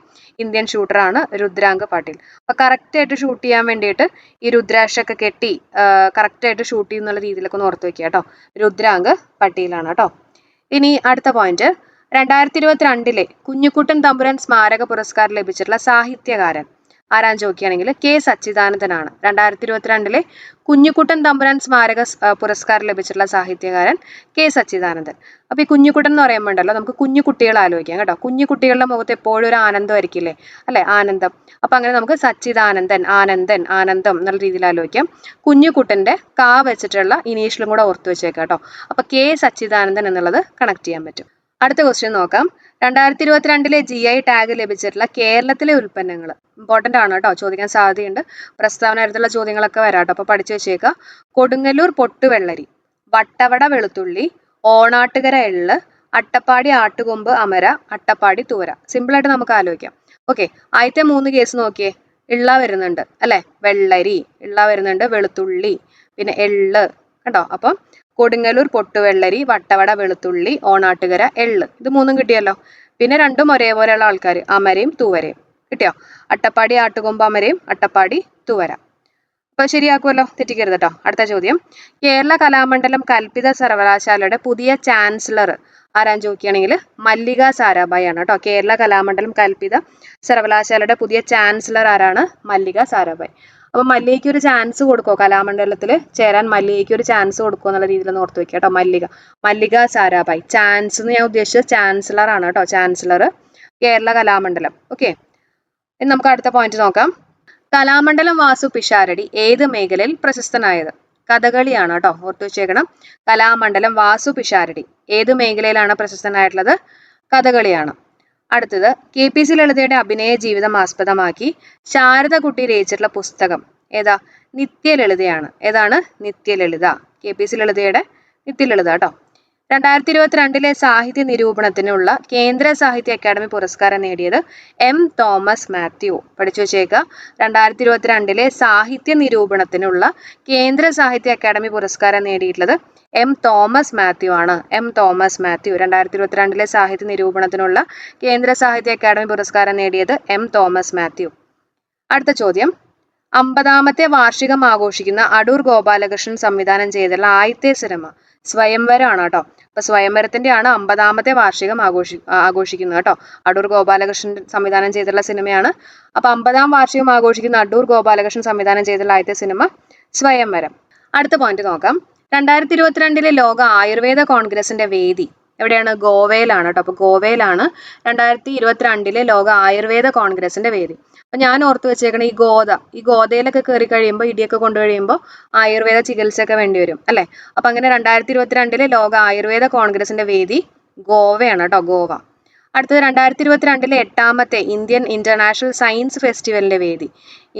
ഇന്ത്യൻ ഷൂട്ടറാണ് രുദ്രാങ്ക് പാട്ടീൽ. അപ്പൊ കറക്റ്റ് ആയിട്ട് ഷൂട്ട് ചെയ്യാൻ വേണ്ടിയിട്ട് ഈ രുദ്രാക്ഷൊക്കെ കെട്ടി കറക്റ്റ് ആയിട്ട് ഷൂട്ട് ചെയ്യുന്നുള്ള രീതിയിലൊക്കെ ഒന്ന് ഓർത്ത് വെക്കുക കേട്ടോ. രുദ്രാങ്ക് പട്ടീലാണ് കേട്ടോ. ഇനി അടുത്ത പോയിന്റ് രണ്ടായിരത്തി ഇരുപത്തിരണ്ടിലെ കുഞ്ഞിക്കുട്ടൻ തമ്പുരാൻ സ്മാരക പുരസ്കാരം ലഭിച്ചിട്ടുള്ള സാഹിത്യകാരൻ. ആരാൻ ചോദിക്കുകയാണെങ്കിൽ കെ സച്ചിദാനന്ദനാണ്. രണ്ടായിരത്തി ഇരുപത്തിരണ്ടിലെ കുഞ്ഞിക്കുട്ടൻ തമ്പുരാൻ സ്മാരക പുരസ്കാരം ലഭിച്ചിട്ടുള്ള സാഹിത്യകാരൻ കെ സച്ചിദാനന്ദൻ. അപ്പൊ ഈ കുഞ്ഞിക്കുട്ടൻ എന്ന് പറയുമ്പോൾ ഉണ്ടല്ലോ നമുക്ക് കുഞ്ഞു കുട്ടികളെ ആലോചിക്കാം കേട്ടോ. കുഞ്ഞു കുട്ടികളുടെ മുഖത്ത് എപ്പോഴും ഒരു ആനന്ദം ആയിരിക്കില്ലേ? അല്ലെ? ആനന്ദം. അപ്പൊ അങ്ങനെ നമുക്ക് സച്ചിദാനന്ദൻ ആനന്ദൻ ആനന്ദം എന്നുള്ള രീതിയിൽ ആലോചിക്കാം. കുഞ്ഞുകുട്ടന്റെ കാ വെച്ചിട്ടുള്ള ഇനീഷ്യലും കൂടെ ഓർത്ത് വെച്ചേക്കാം കേട്ടോ. അപ്പൊ കെ സച്ചിദാനന്ദൻ എന്നുള്ളത് കണക്ട് ചെയ്യാൻ പറ്റും. അടുത്ത ക്വസ്റ്റ്യൻ നോക്കാം. രണ്ടായിരത്തി ഇരുപത്തിരണ്ടിലെ ജി ഐ ടാഗ് ലഭിച്ചിട്ടുള്ള കേരളത്തിലെ ഉൽപ്പന്നങ്ങൾ ഇമ്പോർട്ടന്റ് ആണ് കേട്ടോ ചോദിക്കാൻ സാധ്യതയുണ്ട്. പ്രസ്താവന ചോദ്യങ്ങളൊക്കെ വരാം കേട്ടോ. അപ്പൊ പഠിച്ചു വെച്ചേക്കുക കൊടുങ്ങല്ലൂർ പൊട്ടുവെള്ളരി വട്ടവട വെളുത്തുള്ളി ഓണാട്ടുകര എള്ള് അട്ടപ്പാടി ആട്ടുകൊമ്പ് അമര അട്ടപ്പാടി തൂര സിമ്പിളായിട്ട് നമുക്ക് ആലോചിക്കാം. ഓക്കെ ആദ്യത്തെ മൂന്ന് കേസ് നോക്കിയേ. ഇള്ള വരുന്നുണ്ട് അല്ലേ? വെള്ളരി ഇള്ള വരുന്നുണ്ട് വെളുത്തുള്ളി പിന്നെ എള്ള്. കണ്ടോ? അപ്പം കൊടുങ്ങല്ലൂർ പൊട്ടുവെള്ളരി വട്ടവട വെളുത്തുള്ളി ഓണാട്ടുകര എള്ള്. ഇത് മൂന്നും കിട്ടിയല്ലോ. പിന്നെ രണ്ടും ഒരേപോലെയുള്ള ആൾക്കാർ അമരയും തൂവരയും. കിട്ടിയോ? അട്ടപ്പാടി ആട്ടുകൊമ്പ് അമരയും അട്ടപ്പാടി തൂവര. അപ്പൊ ശരിയാക്കുമല്ലോ തെറ്റിക്കരുത് കേട്ടോ അടുത്ത ചോദ്യം. കേരള കലാമണ്ഡലം കൽപ്പിത സർവകലാശാലയുടെ പുതിയ ചാൻസലർ ആരാഞ്ച് ചോദിക്കുകയാണെങ്കിൽ മല്ലിക സാരാഭായി ആണ് കേട്ടോ കേരള കലാമണ്ഡലം കൽപ്പിത സർവകലാശാലയുടെ പുതിയ ചാൻസലർ ആരാണ്? മല്ലിക സാരാഭായി. അപ്പൊ മല്ലികയ്ക്ക് ഒരു ചാൻസ് കൊടുക്കോ? കലാമണ്ഡലത്തിൽ ചേരാൻ മല്ലികയ്ക്ക് ഒരു ചാൻസ് കൊടുക്കോ എന്നുള്ള രീതിയിൽ ഓർത്ത് വെക്കുക കേട്ടോ. മല്ലിക. മല്ലിക സാരാഭായ് ചാൻസ് എന്ന് ഞാൻ ഉദ്ദേശിച്ചത് ചാൻസലർ ആണ് കേട്ടോ. ചാൻസലർ കേരള കലാമണ്ഡലം. ഓക്കെ ഇനി നമുക്ക് അടുത്ത പോയിന്റ് നോക്കാം. കലാമണ്ഡലം വാസു പിഷാരടി ഏത് മേഖലയിൽ പ്രശസ്തനായത്? കഥകളിയാണ് കേട്ടോ. ഓർത്തു വെച്ചേക്കണം. കലാമണ്ഡലം വാസു പിഷാരടി ഏത് മേഖലയിലാണ് പ്രശസ്തനായിട്ടുള്ളത്? കഥകളിയാണ്. അടുത്തത് കെ പി സി ലളിതയുടെ അഭിനയ ജീവിതം ആസ്പദമാക്കി ശാരദകുട്ടി രചിച്ചിട്ടുള്ള പുസ്തകം ഏതാ? നിത്യലളിതയാണ്. ഏതാണ്? നിത്യലളിത. കെ പി സി ലളിതയുടെ നിത്യലളിത കേട്ടോ. രണ്ടായിരത്തി ഇരുപത്തിരണ്ടിലെ സാഹിത്യ നിരൂപണത്തിനുള്ള കേന്ദ്ര സാഹിത്യ അക്കാദമി പുരസ്കാരം നേടിയത് എം തോമസ് മാത്യു. പഠിച്ചു വെച്ചേക്കുക. രണ്ടായിരത്തി ഇരുപത്തിരണ്ടിലെ സാഹിത്യ നിരൂപണത്തിനുള്ള കേന്ദ്ര സാഹിത്യ അക്കാദമി പുരസ്കാരം നേടിയിട്ടുള്ളത് എം തോമസ് മാത്യു ആണ്. എം തോമസ് മാത്യു രണ്ടായിരത്തി ഇരുപത്തിരണ്ടിലെ സാഹിത്യ നിരൂപണത്തിനുള്ള കേന്ദ്ര സാഹിത്യ അക്കാദമി പുരസ്കാരം നേടിയത് എം തോമസ് മാത്യു. അടുത്ത ചോദ്യം. അമ്പതാമത്തെ വാർഷികം ആഘോഷിക്കുന്ന അടൂർ ഗോപാലകൃഷ്ണൻ സംവിധാനം ചെയ്തുള്ള ആദ്യത്തെ സിനിമ സ്വയംവരമാണ് കേട്ടോ. അപ്പൊ സ്വയംവരത്തിന്റെ ആണ് അമ്പതാമത്തെ വാർഷികം ആഘോഷി ആഘോഷിക്കുന്നത് കേട്ടോ. അടൂർ ഗോപാലകൃഷ്ണൻ സംവിധാനം ചെയ്തിട്ടുള്ള സിനിമയാണ്. അപ്പൊ അമ്പതാം വാർഷികം ആഘോഷിക്കുന്ന അടൂർ ഗോപാലകൃഷ്ണൻ സംവിധാനം ചെയ്തിട്ടുള്ള ആദ്യത്തെ സിനിമ സ്വയംവരം. അടുത്ത പോയിന്റ് നോക്കാം. രണ്ടായിരത്തി ഇരുപത്തിരണ്ടിലെ ലോക ആയുർവേദ കോൺഗ്രസിന്റെ വേദി എവിടെയാണ്? ഗോവയിലാണ് കേട്ടോ അപ്പൊ ഗോവയിലാണ് രണ്ടായിരത്തി ഇരുപത്തിരണ്ടിലെ ലോക ആയുർവേദ കോൺഗ്രസിന്റെ വേദി. അപ്പൊ ഞാൻ ഓർത്ത് വെച്ചേക്കണ ഈ ഗോത ഈ ഗോതയിലൊക്കെ കയറി കഴിയുമ്പോൾ ഇടിയൊക്കെ കൊണ്ടു കഴിയുമ്പോൾ ആയുർവേദ ചികിത്സയൊക്കെ വേണ്ടി വരും അല്ലെ? അപ്പൊ അങ്ങനെ രണ്ടായിരത്തി ഇരുപത്തിരണ്ടിലെ ലോക ആയുർവേദ കോൺഗ്രസിന്റെ വേദി ഗോവയാണ് കേട്ടോ ഗോവ. അടുത്തത് രണ്ടായിരത്തി ഇരുപത്തിരണ്ടിലെ എട്ടാമത്തെ ഇന്ത്യൻ ഇന്റർനാഷണൽ സയൻസ് ഫെസ്റ്റിവലിന്റെ വേദി.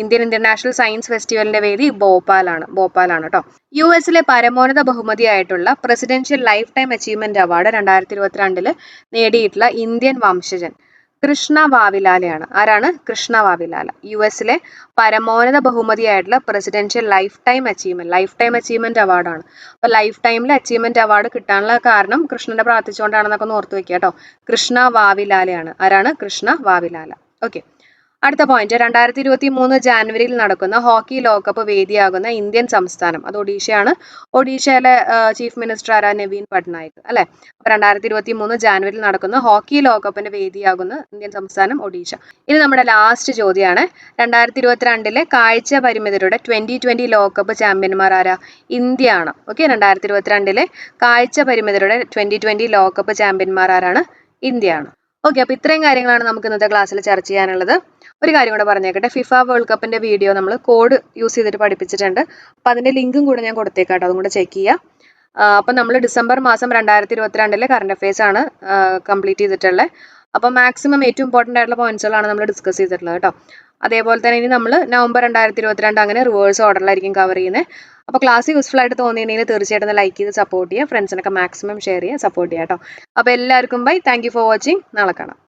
ഇന്ത്യൻ ഇന്റർനാഷണൽ സയൻസ് ഫെസ്റ്റിവലിന്റെ വേദി ഭോപ്പാലാണ് ഭോപ്പാലാണ് കേട്ടോ. യു എസിലെ പരമോന്നത ബഹുമതിയായിട്ടുള്ള presidential lifetime achievement award രണ്ടായിരത്തി ഇരുപത്തിരണ്ടിൽ നേടിയിട്ടുള്ള ഇന്ത്യൻ വംശജൻ കൃഷ്ണ വാവിലാലയാണ് ആരാണ്? കൃഷ്ണ വാവിലാല യു എസിലെ പരമോന്നത ബഹുമതിയായിട്ടുള്ള presidential lifetime achievement lifetime achievement അവാർഡാണ്. അപ്പൊ ലൈഫ് ടൈമിൽ അച്ചീവ്മെന്റ് അവാർഡ് കിട്ടാനുള്ള കാരണം കൃഷ്ണനെ പ്രാർത്ഥിച്ചുകൊണ്ടാണെന്നൊക്കെ ഒന്ന് ഓർത്ത് വെക്കുക കേട്ടോ. കൃഷ്ണ വാവിലാലയാണ് ആരാണ്? കൃഷ്ണ വാവിലാല ഓക്കെ. അടുത്ത പോയിന്റ് രണ്ടായിരത്തി ഇരുപത്തി മൂന്ന് ജാനുവരിയിൽ നടക്കുന്ന ഹോക്കി ലോകകപ്പ് വേദിയാകുന്ന ഇന്ത്യൻ സംസ്ഥാനം. അത് ഒഡീഷയാണ്. ഒഡീഷയിലെ ചീഫ് മിനിസ്റ്റർ ആരാ? നവീൻ പട്നായിക്. അല്ലെ? അപ്പൊ രണ്ടായിരത്തി ഇരുപത്തി മൂന്ന് ജാനുവരിയിൽ നടക്കുന്ന ഹോക്കി ലോകകപ്പിന്റെ വേദിയാകുന്ന ഇന്ത്യൻ സംസ്ഥാനം ഒഡീഷ. ഇനി നമ്മുടെ ലാസ്റ്റ് ചോദ്യമാണ്. രണ്ടായിരത്തി ഇരുപത്തിരണ്ടിലെ കാഴ്ച പരിമിതരുടെ ട്വന്റി ട്വന്റി ലോകകപ്പ് ചാമ്പ്യന്മാർ ആരാ? ഇന്ത്യയാണ്. ഓക്കെ? രണ്ടായിരത്തി ഇരുപത്തിരണ്ടിലെ കാഴ്ച പരിമിതരുടെ ട്വന്റി ട്വന്റി ലോകകപ്പ് ചാമ്പ്യന്മാർ ആരാണ്? ഇന്ത്യയാണ്. ഓക്കെ അപ്പോൾ ഇത്രയും കാര്യങ്ങളാണ് നമുക്ക് ഇന്നത്തെ ക്ലാസ്സിൽ ചർച്ച ചെയ്യാനുള്ളത്. ഒരു കാര്യം കൂടെ പറഞ്ഞേക്കട്ടെ. ഫിഫ വേൾഡ് കപ്പിന്റെ വീഡിയോ നമ്മൾ കോഡ് യൂസ് ചെയ്തിട്ട് പഠിപ്പിച്ചിട്ടുണ്ട്. അപ്പൊ അതിന്റെ ലിങ്കും കൂടെ ഞാൻ കൊടുത്തേക്കാട്ടോ. അതും കൂടെ ചെക്ക് ചെയ്യുക അപ്പം നമ്മൾ ഡിസംബർ മാസം രണ്ടായിരത്തി ഇരുപത്തിരണ്ടിലെ കറണ്ട് അഫയേഴ്സ് ആണ് കംപ്ലീറ്റ് ചെയ്തിട്ടുള്ളത് അപ്പോൾ മാക്സിമം ഏറ്റവും ഇമ്പോർട്ടന്റ് ആയിട്ടുള്ള പോയിന്റ്സുകളാണ് നമ്മൾ ഡിസ്കസ് ചെയ്തിട്ടുള്ളത് കേട്ടോ. അതേപോലെ തന്നെ ഇനി നമ്മൾ നവംബർ രണ്ടായിരത്തി ഇരുപത്തിരണ്ട് അങ്ങനെ റിവേഴ്സ് ഓർഡറിലായിരിക്കും കവർ ചെയ്യുന്നത് അപ്പോൾ ക്ലാസ് യൂസ്ഫുൾ ആയിട്ട് തോന്നിയിട്ടുണ്ടെങ്കിൽ തീർച്ചയായിട്ടും ലൈക്ക് ചെയ്ത് സപ്പോർട്ട് ചെയ്യുക. ഫ്രണ്ട്സിനൊക്കെ മാക്സിമം ഷെയർ ചെയ്യുക. സപ്പോർട്ട് ചെയ്യുക കേട്ടോ. അപ്പോൾ എല്ലാവർക്കും ബൈ താങ്ക് ഫോർ വാച്ചിങ് നാളെ കാണാം.